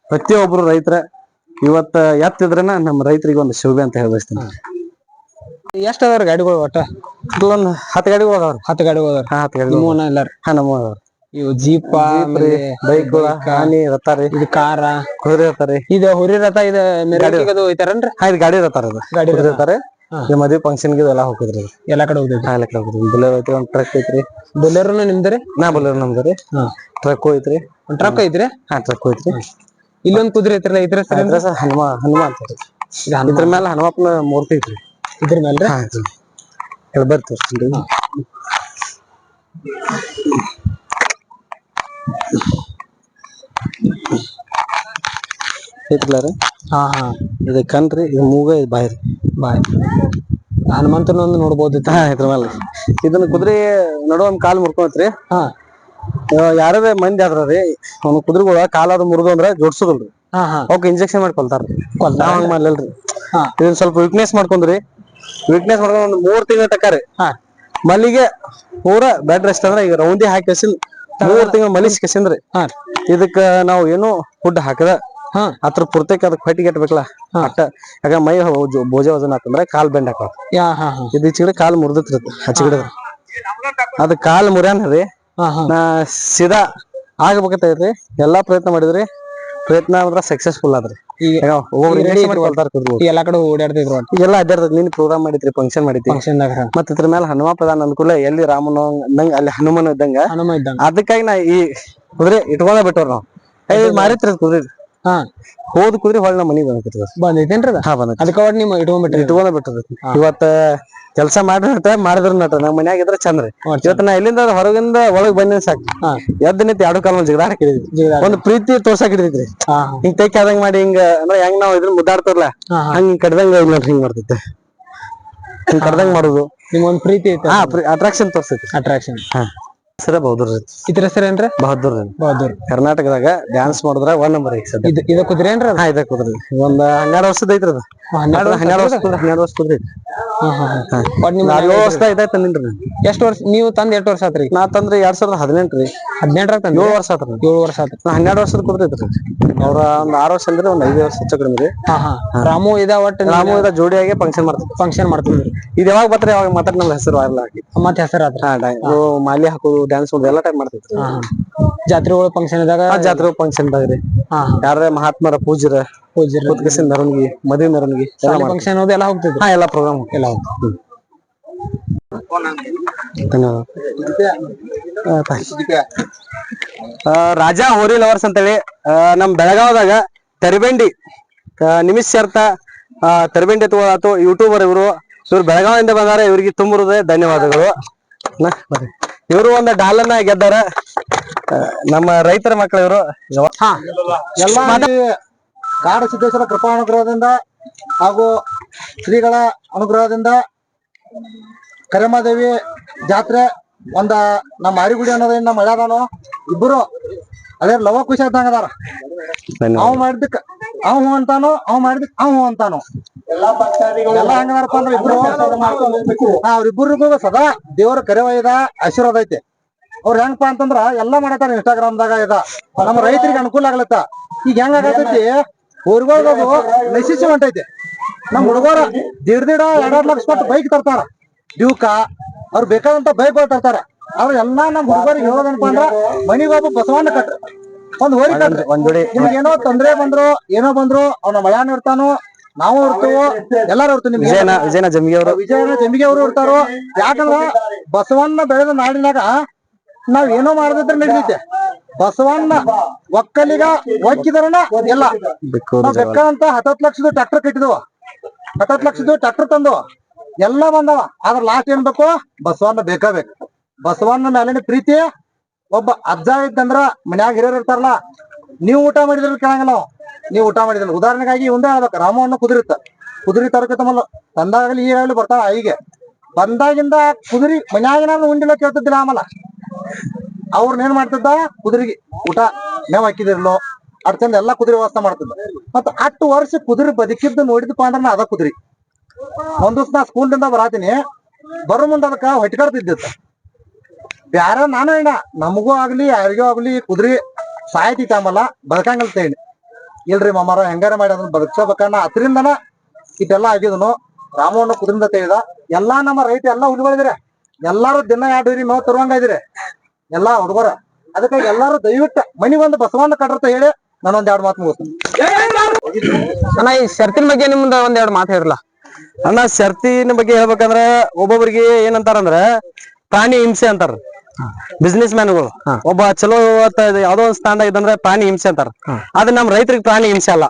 ಪ್ರತಿಯೊಬ್ರು ರೈತರ. ಇವತ್ತ ಎತ್ತಿದ್ರನ ನಮ್ಮ ರೈತರಿಗೆ ಒಂದು ಶುಭೆ ಅಂತ ಹೇಳ್ಬಯಸ್ತೀನಿ ಎಷ್ಟ್ ಅದಾವ್ರಿ ಗಾಡಿಗಳು ಒಟ್ಟ? ಒಂದ್ ಹತ್ತು ಗಾಡಿ ಹೋದವ್ರ ಹತ್ ಗಾಡಿ ಅದಾವ್ರಿ. ಹಾ ಹತ್ತು ಗಾಡಿ ನಿಮ್ಮವನ್ನ ಎಲ್ಲಾರು ಹಾ ನಮ್ಮ ಅದಾವ್ರಿ. ಇವು ಜೀಪ ಬೈಕ್ ಹಾನಿ ರಥ ಇದು ಕಾರ ಕುದುರೆ ರತಾರಿ ಇದು ಹುರಿ ರಥ ಇದು ಮೆರವಣಿಗೆ ಅದು ಹೋಯ್ತಾರನ್ರಿ ಹಾ ಇದು ಗಾಡಿ ಇದು ಗಾಡಿ ಹಾ. ಈ ಮದ್ವೆ ಫಂಕ್ಷನ್ಗೆ ಎಲ್ಲಾ ಹೋಗಿದ್ರಿ ಎಲ್ಲಾ ಕಡೆ ಹೋಗ್ತೈತಿ ಹಾ ಎಲ್ಲ ಕಡೆ ಹೋಗಿದ್ರಿ ಬುಲೆರ್ ಐತ್ರಿ ಒಂದ್ ಟ್ರಕ್ ಐತ್ರಿ. ಬುಲೆರ್ ನಿಮ್ದ್ರಿ ನಾ ಬುಲೆರ್ ನಮ್ದ್ರಿ ಟ್ರಕ್ ಐತ್ರಿ. ಒಂದ್ ಟ್ರಕ್ ಐತ್ರಿ? ಹಾ ಟ್ರಕ್ ಐತ್ರಿ. ಇಲ್ಲೊಂದ್ ಕುದುರೆ ಐತ್ರಿ ಇದ್ರ ಹೆಸರು ಅದ್ರ ಹನುಮ ಹನುಮ ಅಂತ ಇದ್ರ ಮೇಲೆ ಹನುಮಪ್ಪನ ಮೂರ್ತಿ ಐತ್ರಿ ಇದ್ರ ಮೇಲೆ ಐತ್ರಲ್ಲ ರೀ? ಹಾ ಹಾ. ಇದು ಕಣ್ರಿ ಇದು ಮೂಗ ಇದು ಬಾಯಿ ಬಾಯ್. ಹನುಮಂತನ ಒಂದು ನೋಡ್ಬೋದು ಹಾ ಇದ್ರ ಮೇಲೆ ಇದನ್ನ ಕುದುರೆ ನಡುವ ಒಂದ್ ಕಾಲ್ ಮುರ್ಕೊಂತ್ರಿ. ಹಾ. ಯಾರೇ ಮಂದಿ ಆದ್ರ ರೀ ಅವ್ನ ಕುದುರೆಗಳ ಕಾಲಾದ ಮುರಿದು ಅಂದ್ರ ಜೋಡ್ಸೋದಲ್ರಿ. ಹಾ ಹಾ. ಅವಕ್ ಇಂಜೆಕ್ಷನ್ ಮಾಡ್ಕೊಳ್ತಾರ? ನಾವ್ ಹಂಗ್ ಮಾಡ್ಲಿಲ್ರಿ. ಹಾ. ಸ್ವಲ್ಪ ವೀಕ್ನೆಸ್ ಮಾಡ್ಕೊಂಡ್ರಿ. ವೀಕ್ನೆಸ್ ಮಾಡ್ಕೊಂಡ್ ಒಂದ್ ಮೂರ್ ತಿಂಗಳ ತಕ ರೀ. ಹಾ. ಮಲ್ಲಿಗೆ ಪೂರ ಬೆಡ್ ರೆಸ್ಟ್ ಅಂದ್ರ ಈಗ ರೌಂದಿ ಹಾಕಿ ಮೂರ್ ತಿಂಗಳ ಮಲಿಸ್ ಕಸಿಂದ್ರಿ. ಹಾ. ಇದಕ್ಕ ನಾವು ಏನು ಫುಡ್ ಹಾಕದ. ಹಾ. ಅದ್ರ ಪೂರ್ತಕ್ಕೆ ಅದಕ್ಕೆ ಹೊಟ್ಟಿ ಕಟ್ಬೇಕಲ್ಲ ಅಟ್ಟ. ಯಾಕ ಮೈ ಹೋ- ಭೋಜ ವಜನ ಆತಂದ್ರ ಕಾಲ್ ಬೆಂಡ್ ಹಾಕೋದು ಯಾ ಹಾ ಹಾ. ಇದು ಈಚೆಗಡೆ ಕಾಲ್ ಮುರ್ದತ್ರಿ ಹಚ್ಚಿಗಿಡದ. ಅದ್ ಕಾಲ್ ಮುರ್ಯಾನ ರೀ. ನಾ ಸೀದಾ ಆಗ್ಬೇಕೈತ್ರಿ ಎಲ್ಲಾ ಪ್ರಯತ್ನ ಮಾಡಿದ್ರಿ. ಪ್ರಯತ್ನ ಅಂದ್ರ ಸಕ್ಸಸ್ಫುಲ್ ಆದ್ರಿ. ಎಲ್ಲಾ ಕಡೆ ಓಡಾಡ್ತಿದ್ರು ಎಲ್ಲಾ ಅಡ್ಡಾಡ್ತದ ನೀನ್ ಪ್ರೋಗ್ರಾಮ್ ಮಾಡಿದ್ರಿ ಫಂಕ್ಷನ್ ಮಾಡಿದ್ರಿ. ಫಂಕ್ಷನ್ ಮತ್ತ ಇದ್ರ ಮೇಲೆ ಹನುಮ ಪ್ರಧಾನ ಅನುಕೂಲ ಎಲ್ಲಿ ರಾಮನ ನಂಗ ಅಲ್ಲಿ ಹನುಮನ ಇದ್ದಂಗ ಹನುಮ ಇದ್ದಂಗ. ಅದಕ್ಕಾಗಿ ನಾ ಈ ಕುದುರೆ ಇಟ್ಕೊಂಡ ಬಿಟ್ಟವ್ರ ನಾವ್. ಮಾರಿತ್ರಿ ಕುದುರೆ ಹಾ. ಹೋದ್ ಕುದ್ರಿ ಹೊಳ್ಳಿ ನಮ್ಮ ಮನಿಗ್. ಬಂದೈತೇನ್ರಿ ಅದ? ಹಾ ಬಂದ ಅದಕ್ಕ ಒಟ್ಟು ನಿಮ್ಮ ಇಟ್ಕೊಂಡ್ಬಿಟ್ರಿ ಇಟ್ಕೊಂಡ ಬಿಟ್ಟದ ಇವತ್ತ ಕೆಲಸ ಮಾಡ್ರಿ ನಟ ಮಾಡಿದ್ರ ನಟ ನಮ್ಮ ಮನ್ಯಾಗ ಇದ್ರ ಚಂದ್ರ. ಇವತ್ತ ನಾ ಇಲ್ಲಿಂದ ಹೊರಗಿಂದ ಒಳಗ್ ಬಂದ ಸಾಕು. ಎದ್ದ ನಿಂತ ಎರಡು ಕಾಲ ಜಿಗದಾಡ ಹಿಡಿದ್ವಿ ಒಂದ್ ಪ್ರೀತಿ ತೋರ್ಸಾಕ್ ಹಿಡಿದ್ರಿ ಹಿಂಗ್ ತೆಕ್ ಆದಂಗ ಮಾಡಿ ಹಿಂಗ ಅಂದ್ರ ಹೆಂಗ್ ನಾವ್ ಇದ್ರ ಮುದ್ದಾಡ್ತಾರಲ್ಲ ಹಂಗ ಹಿಂಗ್ ಹಂಗ್ ಕಡ್ದಂಗ ಇಲ್ಲ ನೋಡ್ರಿ ಹಿಂಗ್ ಮಾಡ್ತೈತೆ ಹಿಂಗ್ ಕಡ್ದಂಗ್ ಮಾಡುದು. ನಿಮ್ಗೊಂದ್ ಪ್ರೀತಿ ಐತೆ. ಹಾ ಅಟ್ರಾಕ್ಷನ್ ತೋರ್ಸೈತಿ ಅಟ್ರಾಕ್ಷನ್ ಹಾ. ಹೆಸರ ಬಹದ್ದೂರ್ ರೀ. ಇದ್ರ ಹೆಸರು ಏನ್ರಿ? ಬಹದ್ದೂರ್ ರೀ. ಬಹದ್ದೂರ್. ಕರ್ನಾಟಕದಾಗ ಡ್ಯಾನ್ಸ್ ಮಾಡಿದ್ರ ಒನ್ ನಂಬರ್ ಐತಿ ಸದ್ಯ. ಇದು ಕುದ್ರಿ ಏನ್ರಿ? ಹಾ ಇದ ಕುದ್ರಿ. ಒಂದ್ ಹನ್ನೆರಡು ವರ್ಷದ ಐತ್ರಿ ಅದು. ಹನ್ನೆರಡು ವರ್ಷ ವರ್ಷ ಕುದ್ರಿ ಹನ್ನೆರಡು ವರ್ಷ ಕುದ್ರಿ ಒಟ್ ನಿಮ್ ನಾವ್ ಏಳು ವರ್ಷದ ಇದ ತಂದಿನ್ರಿ ಎಷ್ಟ್ ವರ್ಷ ನೀವು ತಂದ್ ಎಷ್ಟ್ ವರ್ಷ ಆತ್ರಿ? ನಾ ತಂದ್ರೆ ಎರಡ್ ಸಾವಿರದ ಹದಿನೆಂಟು ರೀ. ಹದಿನೆಂಟರಾಗ ಏಳು ವರ್ಷ ಆತ್ರಿ. ಏಳು ವರ್ಷ ಆತ್ರಿ. ನಾ ಹನ್ನೆರಡು ವರ್ಷದ ಕುದ್ರಿ ಐತ್ರಿ ಅವ್ರ ಒಂದ್ ಆರು ವರ್ಷ ಅಂದ್ರೆ ಒಂದ್ ಐದು ವರ್ಷ ಹೆಚ್ಚು ಕಡಿಮೆ ರೀ. ರಾಮು ಇದ ಒಟ್ಟ ರಾಮು ಇದ ಜೋಡಿಯಾಗಿ ಫಂಕ್ಷನ್ ಮಾಡ್ತೀವಿ ಫಂಕ್ಷನ್ ಮಾಡ್ತೀವಿ ಇದು ಯಾವಾಗ ಬರ್ತಾರೆ? ಯಾವಾಗ ಮಾತ್ರ ನಮ್ಗೆ ಹೆಸರು ಆಗಲ್ಲ ಆಗಿ. ಮತ್ತ್ ಹೆಸರು ಆತ್ರಿ. ಹಾ ಮಾಲಿ ಹಾಕೋದು ಡ್ಯಾನ್ಸ್ ಮಾಡೋದು ಎಲ್ಲ ಟೈಮ್ ಮಾಡ್ತೈತ್ರಿ ಹಾ ಹಾ. ಜಾತ್ರೆ ಒಳಗ್ ಫಂಕ್ಷನ್ ಇದಾಗ ಜಾತ್ರೆ ಫಂಕ್ಷನ್ ದಾಗ ರೀ. ಯಾರ ಮಹಾತ್ಮರ ಪೂಜ್ಯರ ಪೂಜೆ ಕುತ್ಕಸಿನ ಮೆರವಣಿಗೆ ಮದುವೆ ಮೆರವಣಿಗೆ. ಫಂಕ್ಷನ್ ಎಲ್ಲ ಹೋಗ್ತಿದ್ರಿ ಹಾ ಎಲ್ಲ ಪ್ರೋಗ್ರಾಮ್ ಎಲ್ಲ ಆ, ರಾಜಾ ಹೋರಿ ಲವರ್ಸ್ ಅಂತೇಳಿ ಹೇಳಿ ನಮ್ ಬೆಳಗಾವದಾಗ ತೆರಬೆಂಡಿ ನಿಮಿಷ ಅರ್ಥ ಶರ್ತ ತೆರಬೆಂಡಿ ಅಥವಾ ಯೂಟ್ಯೂಬರ್ ಇವರು. ಇವ್ರು ಬೆಳಗಾವಿಂದ ಬಂದಾರ. ಇವ್ರಿಗೆ ತುಂಬುವುದೇ ಧನ್ಯವಾದಗಳು. ಇವರು ಒಂದು ಡಾಲನ್ನ ಗೆದ್ದಾರ. ನಮ್ಮ ರೈತರ ಮಕ್ಕಳು ಇವರು. ಕಾಡ ಸಿದ್ದೇಶ್ವರ ಕೃಪಾ ಅನುಗ್ರಹದಿಂದ ಹಾಗೂ ಶ್ರೀಗಳ ಅನುಗ್ರಹದಿಂದ ಕರೆಮಾದೇವಿ ಜಾತ್ರೆ ಒಂದ ನಮ್ಮ ಅರಿಗುಡಿ ಅನ್ನೋದ್ರಿಂದ ನಮ್ಮ ಮಳ್ಯಾದಾನು ಇಬ್ಬರು ಅದೇ ಲವ ಖುಷಿ ಆದಂಗ ಅದಾರ ಅವ್ ಮಾಡಿದಕ್ ಅವ್ ಹೂ ಅಂತಾನು ಅವ್ ಮಾಡಿದಕ್ ಅವ್ ಹೂ ಅಂತಾನು. ಎಲ್ಲಾ ಹಂಗದಾರಪ್ಪ ಅಂದ್ರೆ ಇಬ್ರು ಹಾ ಅವ್ರಿಬ್ಬರಿಗೂ ಸದಾ ದೇವರ ಕರೆ ಒಯ್ದ ಆಶೀರ್ವಾದ ಐತೆ. ಅವ್ರ ಹೆಂಗಪ್ಪ ಅಂತಂದ್ರ ಎಲ್ಲಾ ಮಾಡತಾರ ಇನ್ಸ್ಟಾಗ್ರಾಮ್ ದಾಗ ಇದ. ನಮ್ಮ ರೈತರಿಗೆ ಅನುಕೂಲ ಆಗ್ಲತ್ತ. ಈಗ ಹೆಂಗ್ ಊರ್ಗಳದು ನಶಿಸಿ ಹೊಂಟೈತಿ. ನಮ್ ಹುಡುಗರ ದಿಡ್ ದಿಡ ಎರಡ್ ಲಕ್ಷ ಕೊಟ್ಟು ಬೈಕ್ ತರ್ತಾರ. ಡ್ಯೂಕ ಅವ್ರು ಬೇಕಾದಂತ ಬೈಕ್ ತರ್ತಾರ. ಅವ್ರ ಎಲ್ಲಾ ನಮ್ ಹುಡುಗರಿಗೆ ಹೇಳೋದಪ್ಪ ಅಂದ್ರ ಮನಿಗೊಬ್ಬ ಬಸವಣ್ಣ ಕಟ್ರಿ. ಒಂದ್ ಹೋರಿ ಕಟ್ರಿ. ಒಂದ್ ಜೋಡಿ. ನಿಮ್ಗೆ ಏನೋ ತೊಂದ್ರೆ ಬಂದ್ರು ಏನೋ ಬಂದ್ರು ಅವ್ನ ಮಯಾನ ಇರ್ತಾನೋ ನಾವು ಇರ್ತೀವೋ ಎಲ್ಲಾರು ಇರ್ತೀವಿ ನಿಮ್ಗೆ. ವಿಜಯನ ವಿಜಯನ ಜಮಿಗೆ ಅವರು. ವಿಜಯನ ಜಂಬಿಗೆ ಅವರು ಇರ್ತಾರೋ ಯಾಕಂದ್ರ ಬಸವಣ್ಣ ಬೆಳೆದ ನಾಡಿನಾಗ ನಾವ್ ಏನೋ ಮಾಡದಿದ್ರೆ ನಡೀತೈತೆ. ಬಸವಣ್ಣ ಒಕ್ಕಲಿಗ ಒಕ್ಕಿದರನ ಎಲ್ಲ. ಬೆಕ್ಕಂತ ಹತ್ತತ್ ಲಕ್ಷದ ಟ್ರಾಕ್ಟರ್ ಕಟ್ಟಿದವ. ಹತ್ತತ್ ಲಕ್ಷದ ಟ್ರಾಕ್ಟರ್ ತಂದವ. ಎಲ್ಲ ಬಂದವ. ಆದ್ರ ಲಾಸ್ಟ್ ಏನ್ ಬೇಕು? ಬಸವಣ್ಣ ಬೇಕಾ ಬೇಕು. ಬಸವಣ್ಣ ಮೇಲಿನ ಪ್ರೀತಿ ಒಬ್ಬ ಅಜ್ಜ ಇದ್ದಂದ್ರ ಮನ್ಯಾಗ ಹಿರಿಯರ್ ಇರ್ತಾರಲ್ಲ ನೀವು ಊಟ ಮಾಡಿದ್ರ ಕೇಳಂಗಿಲ್ಲ ನಾವು ನೀವು ಊಟ ಮಾಡಿದ್ರಲ್ಲ. ಉದಾಹರಣೆಗಾಗಿ ಒಂದೇ ಹೇಳ್ಬೇಕು ರಾಮಣ್ಣ ಕುದುರಿತ್ತ ಕುದುರಿ ತರಕತ್ತಮಲ್ಲ ತಂದಾಗಲಿ ಈಗಾಗಲಿ ಬರ್ತಾವ ಈಗ ಬಂದಾಗಿಂದ ಕುದುರಿ ಮನ್ಯಾಗಿನ ಉಂಡಿಲ್ಲ ಕೇಳ್ತಿದ್ದಿಲ್ಲ ಆಮಲ್ಲ ಅವ್ರನ್ನ ಏನ್ ಮಾಡ್ತಿದ್ದ? ಕುದುರೆಗೆ ಊಟ ಮೇವ್ ಹಾಕಿದಿರ್ಲೋ ಅಟ್ ಚಂದ ಎಲ್ಲಾ ಕುದುರೆ ವ್ಯವಸ್ಥೆ ಮಾಡ್ತಿದ್ದ ಮತ್ತ ಅಟ್ಟು ವರ್ಷ ಕುದುರೆ ಬದುಕಿದ್ದು ನೋಡಿದಪ್ಪ ಅಂದ್ರ ಅದ ಕುದುರೆ. ಒಂದ್ ದಿವಸ ನಾ ಸ್ಕೂಲ್ದಿಂದ ಬರಾತೀನಿ. ಬರೋ ಮುಂದ ಅದಕ್ಕ ಹೊಟ್ಕಾಡ್ತಿದ್ದಿತ್ತ ಬ್ಯಾರ ನಾನು ಏನ ನಮಗೂ ಆಗ್ಲಿ, ಯಾರಿಗೂ ಆಗ್ಲಿ ಕುದುರೆ ಸಾಯ್ತಿ ತಮ್ಮಲ್ಲ ಬದಕಂಗಲ್ ತೇಳಿ ಇಲ್ರಿ ಮಾಮಾರ, ಹೆಂಗಾರ ಮಾಡಿ ಅದನ್ನ ಬದುಕಬೇಕನ್ನ ಅದರಿಂದನ ಇದೆಲ್ಲ ಆಗಿದನು ರಾಮವನ್ನು ಕುದುರಿಂದ ತೆಗೆದ ಎಲ್ಲಾ ನಮ್ಮ ರೈತ, ಎಲ್ಲಾ ಹುಡುಗಳಿದ್ರೆ ಎಲ್ಲಾರು ದಿನ ಎರಡು ಮೇವ್ ತರುವಂಗ ಇದ್ರಿ. ಎಲ್ಲಾ ಹುಡುಗರ. ಅದಕ್ಕಾಗಿ ಎಲ್ಲಾರು ದಯವಿಟ್ಟು ಮನಿ ಒಂದು ಬಸವಣ್ಣ ಕಟ್ರತ ಹೇಳಿ ನಾನೊಂದ್ ಎರಡ್ ಮಾತು ಮುಗಿಸ್ತೀನಿ. ಅಣ್ಣ ಈ ಶರ್ತಿನ ಬಗ್ಗೆ ನಿಮ್ದ ಒಂದ್ ಎರಡು ಮಾತು ಹೇಳಿರಲ್ಲ ಅಣ್ಣ ಶರ್ತಿನ ಬಗ್ಗೆ ಹೇಳ್ಬೇಕಂದ್ರ ಒಬ್ಬೊಬ್ರಿಗೆ ಏನಂತಾರಂದ್ರ ಪ್ರಾಣಿ ಹಿಂಸೆ ಅಂತಾರ. ಬಿಸ್ನೆಸ್ ಮ್ಯಾನ್ಗಳು ಒಬ್ಬ ಚಲೋ ಯಾವ್ದೋ ಒಂದ್ ಸ್ಥಾನದಾಗ ಇದಂದ್ರೆ ಪ್ರಾಣಿ ಹಿಂಸೆ ಅಂತಾರ. ಅದ್ ನಮ್ ರೈತರಿಗೆ ಪ್ರಾಣಿ ಹಿಂಸೆ ಅಲ್ಲ.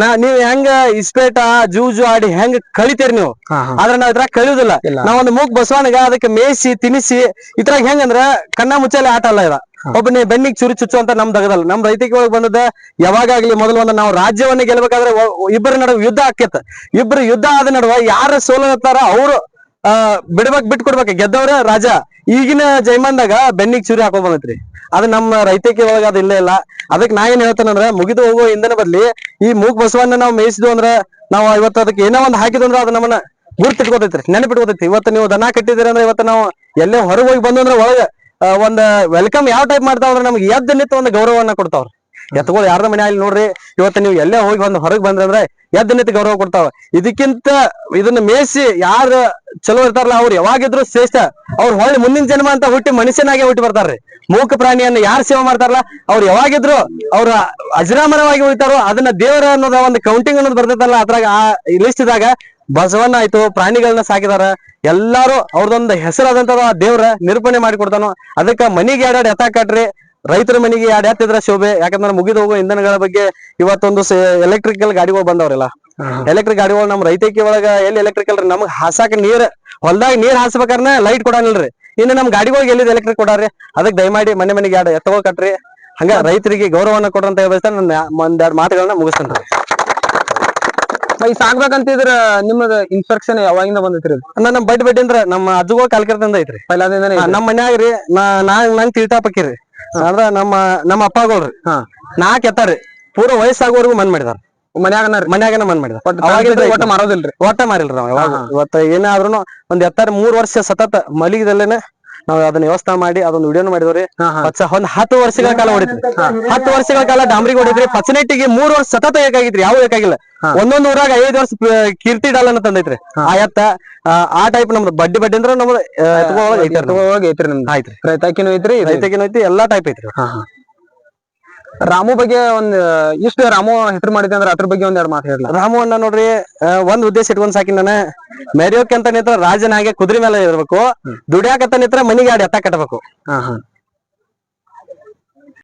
ನಾ ನೀವ್ ಹೆಂಗ ಇಸ್ಪೇಟ ಜೂಜು ಆಡಿ ಹೆಂಗ್ ಕಳಿತೀರಿ ನೀವು? ಆದ್ರೆ ನಾವ್ ಇದ್ರಾಗ ಕಳಿಯುದಿಲ್ಲ. ಒಂದು ಮೂಗ್ ಬಸವಣಿಗೆ ಅದಕ್ಕೆ ಮೇಯಿಸಿ ತಿನಿಸಿ ಇದ್ರಾಗ ಹೆಂಗಂದ್ರ ಕಣ್ಣ ಮುಚ್ಚಾಲೆ ಆಟ ಅಲ್ಲ ಇದ. ಒಬ್ಬನೇ ಬೆನ್ನಿಗೆ ಚುರಿ ಚುಚ್ಚು ಅಂತ ನಮ್ ದಗದಲ್ಲ ನಮ್ ರೈತಿಗೆ ಒಳಗ್ ಬಂದದ ಯಾವಾಗ್ಲಿ ಮೊದಲು ಒಂದ್ ನಾವು ರಾಜ್ಯವನ್ನ ಗೆಲ್ಬೇಕಾದ್ರೆ ಇಬ್ಬರ ನಡುವೆ ಯುದ್ಧ ಆಕೇತ ಇಬ್ರು ಯುದ್ಧ ಆದ ನಡುವ ಯಾರ ಸೋಲತ್ತಾರ ಅವ್ರು ಆ ಬಿಡ್ಬೇಕ್ ಬಿಟ್ ಕೊಡ್ಬೇಕ ಗೆದ್ದವ್ರ ರಾಜ. ಈಗಿನ ಜೈಮಾನ್ದಾಗ ಬೆನ್ನಿಗೆ ಚೂರಿ ಹಾಕೋ ಬಂದೈತ್ರಿ. ಅದು ನಮ್ಮ ರೈತಕಿ ಒಳಗ ಅದ ಇಲ್ಲೇ ಇಲ್ಲ. ಅದಕ್ ನಾ ಏನ್ ಹೇಳ್ತೇನಂದ್ರ ಮುಗಿದು ಹೋಗೋ ಇಂಧನ ಬದ್ಲಿ ಈ ಮೂಗ್ ಬಸವನ್ನ ನಾವು ಮೇಯಿಸಿದ್ವು ಅಂದ್ರ ನಾವು ಇವತ್ತು ಅದಕ್ಕೆ ಏನೋ ಒಂದ್ ನಮ್ಮನ್ನ ಅದು ನಮ್ಮನ್ನ ಗುರ್ತಿಟ್ಕೋತೈತ್ರಿ. ನೆನಪಿಟ್ಕೋತೈತಿ ಇವತ್ತು ನೀವು ದನ ಕಟ್ಟಿದಿರಿ ಅಂದ್ರೆ ಇವತ್ತು ನಾವು ಎಲ್ಲೇ ಹೊರಗೆ ಹೋಗಿ ಬಂದು ಅಂದ್ರೆ ಒಳಗ ಒಂದು ಒಂದ್ ವೆಲ್ಕಮ್ ಯಾವ ಟೈಪ್ ಮಾಡ್ತಾವ ಅಂದ್ರೆ ನಮ್ಗೆ ಎದ್ದು ನಿಂತು ಒಂದು ಗೌರವವನ್ನ ಕೊಡ್ತಾವ್ರ. ಎತ್ಗಳು ಯಾರ್ದ ಮನೆ ಅಲ್ಲಿ ನೋಡ್ರಿ. ಇವತ್ತು ನೀವು ಎಲ್ಲೇ ಹೋಗಿ ಒಂದು ಹೊರಗೆ ಬಂದ್ರೆ ಅಂದ್ರೆ ಎದ್ದು ನಿಂತು ಗೌರವ ಕೊಡ್ತಾವ. ಇದಕ್ಕಿಂತ ಇದನ್ನ ಮೇಸಿ ಯಾರು ಚಲೋ ಇರ್ತಾರಲ್ಲ ಅವ್ರು ಯಾವಾಗಿದ್ರು ಶ್ರೇಷ್ಠ. ಅವ್ರು ಹೊಳ್ಳಿ ಮುಂದಿನ ಜನ್ಮ ಅಂತ ಹುಟ್ಟಿ ಮನುಷ್ಯನಾಗೆ ಹುಟ್ಟಿ ಬರ್ತಾರ್ರಿ. ಮೂಕ ಪ್ರಾಣಿಯನ್ನ ಯಾರು ಸೇವೆ ಮಾಡ್ತಾರಲ್ಲ ಅವ್ರು ಯಾವಾಗಿದ್ರು ಅವ್ರ ಅಜರಾಮರವಾಗಿ ಉಳಿತಾರೋ ಅದನ್ನ ದೇವರ ಅನ್ನೋದ ಒಂದು ಕೌಂಟಿಂಗ್ ಅನ್ನೋದು ಬರ್ತೈತಲ್ಲ ಅದ್ರಾಗ ಆ ಲಿಸ್ಟ್ದಾಗ ಬಸವಣ್ಣ ಆಯ್ತು ಪ್ರಾಣಿಗಳನ್ನ ಸಾಕಿದಾರ. ಎಲ್ಲಾರು ಅವ್ರದೊಂದು ಹೆಸರಾದಂತ ದೇವ್ರ ನಿರೂಪಣೆ ಮಾಡಿ ಕೊಡ್ತಾನೋ. ಅದಕ್ಕ ಮನಿಗೆ ಎರಡ್ ಎತ್ತ ಕಟ್ರಿ. ರೈತರ ಮನೆಗೆ ಎರಡು ಎತ್ತಿದ್ರ ಶೋಭೆ? ಯಾಕಂದ್ರೆ ಮುಗಿದು ಹೋಗೋ ಇಂಧನಗಳ ಬಗ್ಗೆ ಇವತ್ತೊಂದು ಎಲೆಕ್ಟ್ರಿಕಲ್ ಗಾಡಿಗಳು ಬಂದವ್ರಲ್ಲ. ಎಲೆಕ್ಟ್ರಿಕ್ ಗಾಡಿಗಳು ನಮ್ ರೈತಕಿ ಒಳಗ ಎಲ್ಲಿ ಎಲೆಕ್ಟ್ರಿಕಲ್ ನಮ್ಗ್ ಹಾಸಾಕ ನೀರ್ ಹೊಲ್ದಾಗ ನೀರ್ ಹಾಸಬೇಕಾದ್ರೆ ಲೈಟ್ ಕೊಡಂಗಿಲ್ರಿ. ಇನ್ನು ನಮ್ ಗಾಡಿಗಳಿಗೆ ಎಲ್ಲಿ ಎಲೆಕ್ಟ್ರಿಕ್ ಕೊಡಾರಿ? ಅದಕ್ಕೆ ದಯಮಾಡಿ ಮನೆ ಮನೆಗೆ ಎರಡು ಎತ್ತಗೋ ಕಟ್ರಿ. ಹಂಗ ರೈತರಿಗೆ ಗೌರವನ ಕೊಡ್ರಂತ ಹೇಳ್ಬೇಕು ನನ್ನ ಒಂದೆರಡು ಮಾತುಗಳನ್ನ ಮುಗಿಸ್ತೇನ್ರಿ ಈ ಸಾಕ್ಬೇಕಂತಿದ್ರ ನಿಮ್ಮದ ಇನ್ಸ್ಟ್ರಕ್ಷನ್ ಯಾವಾಗಿಂದ ಬಂದೈತ್ರಿ ನಮ್ ಬಡ್ಡಿ ಬಡ್ಡಿ ಅಂದ್ರ ನಮ್ಮ ಅಜ್ಜಗೋ ಕಾಲ್ಕರ್ತಂದ ಐತ್ರಿ. ನಮ್ಮ ನಮ್ ಮನ್ಯಾಗ ರೀ ನಾ ನಾ ನಂಗ್ ತಿಳ್ತಾಪಕ್ಕಿರಿ. ಅಂದ್ರ ನಮ್ಮ ನಮ್ಮ ಅಪ್ಪಗಳ್ರಿ. ಹಾ. ನಾಕ್ ಎತ್ತಾರಿ ಪೂರ ವಯಸ್ಸಾಗೋರ್ಗು ಮನ್ ಮಾಡಿದಾರ. ಮನ್ಯಾಗನ ಮನ್ಯಾಗನ ಮನ್ ಮಾಡಿದಾರ. ಒಟ್ಟ. ಮಾರೋದಿಲ್ರಿ. ಒಟ್ಟ ಮಾರಿಲ್ರಿ ನಾವ್ ಯಾವಾಗ ಇವತ್ತ ಏನಾದ್ರೂ ಒಂದ್ ಎತ್ತಾರ ಮೂರ್ ವರ್ಷ ಸತತ ಮಲಿಗದಲ್ಲೇನೆ ನಾವ್ ಅದನ್ನ ವ್ಯವಸ್ಥೆ ಮಾಡಿ ಅದೊಂದು ವಿಡಿಯೋ ಮಾಡಿದ್ರಿ ಪಚ್ಚ ಒಂದ್ ಹತ್ತು ವರ್ಷಗಳ ಕಾಲ ಹೊಡಿತ್ರಿ ಹತ್ತು ವರ್ಷಗಳ ಕಾಲ ಡಾಂಬ್ರಿಗೆ ಹೊಡಿದ್ರಿ ಪಚ್ಚನೆಟ್ಟಿಗೆ ಮೂರ್ ವರ್ಷ ಸತತ ಬೇಕಾಗಿತ್ರಿ ಯಾವ ಬೇಕಾಗಿಲ್ಲ ಒಂದೊಂದ್ ಊರಾಗ ಐದ್ ವರ್ಷ ಕೀರ್ತಿ ಡಾಲ್ ಅನ್ನ ತಂದೈತ್ರಿ. ಆ ಎತ್ತ ಆ, ಟೈಪ್ ನಮ್ದು ಬಡ್ಡಿ ಬಡ್ಡಿ ಅಂದ್ರ ನಮ್ದು ಐತ್ರಿ ನಮ್ದು. ಐತ್ರಿ ರೈತಾಕಿನೂ ಐತ್ರಿ ರೈತಕಿನ ಐತಿ ಎಲ್ಲಾ ಟೈಪ್ ಐತ್ರಿ. ರಾಮು ಬಗ್ಗೆ ಒಂದ್ ಇಷ್ಟ ರಾಮು ಹೆಸರು ಮಾಡಿದೆ ಅಂದ್ರೆ ಅದ್ರ ಬಗ್ಗೆ ಒಂದ್ ಎರಡು ಮಾತು ಹೇಳಲ್ಲ ರಾಮು ಅಣ್ಣ ನೋಡ್ರಿ ಆ, ಒಂದ್ ಉದ್ದೇಶ ಇಟ್ಕೊಂಡ್ ಸಾಕಿ ನಾನು. ಮೆರೆಯೋಕೆ ಅಂತ ನಿಂತ್ರ ರಾಜನ ಹಾಗೆ ಕುದುರೆ ಮೇಲೆ ಇರ್ಬೇಕು. ದುಡಿಯಾಕತ್ತ ನಿಂತ್ರ ಮನಿಗೆ ಆಡಿ ಎತ್ತ ಕಟ್ಟಬೇಕು ಹಾ ಹಾ.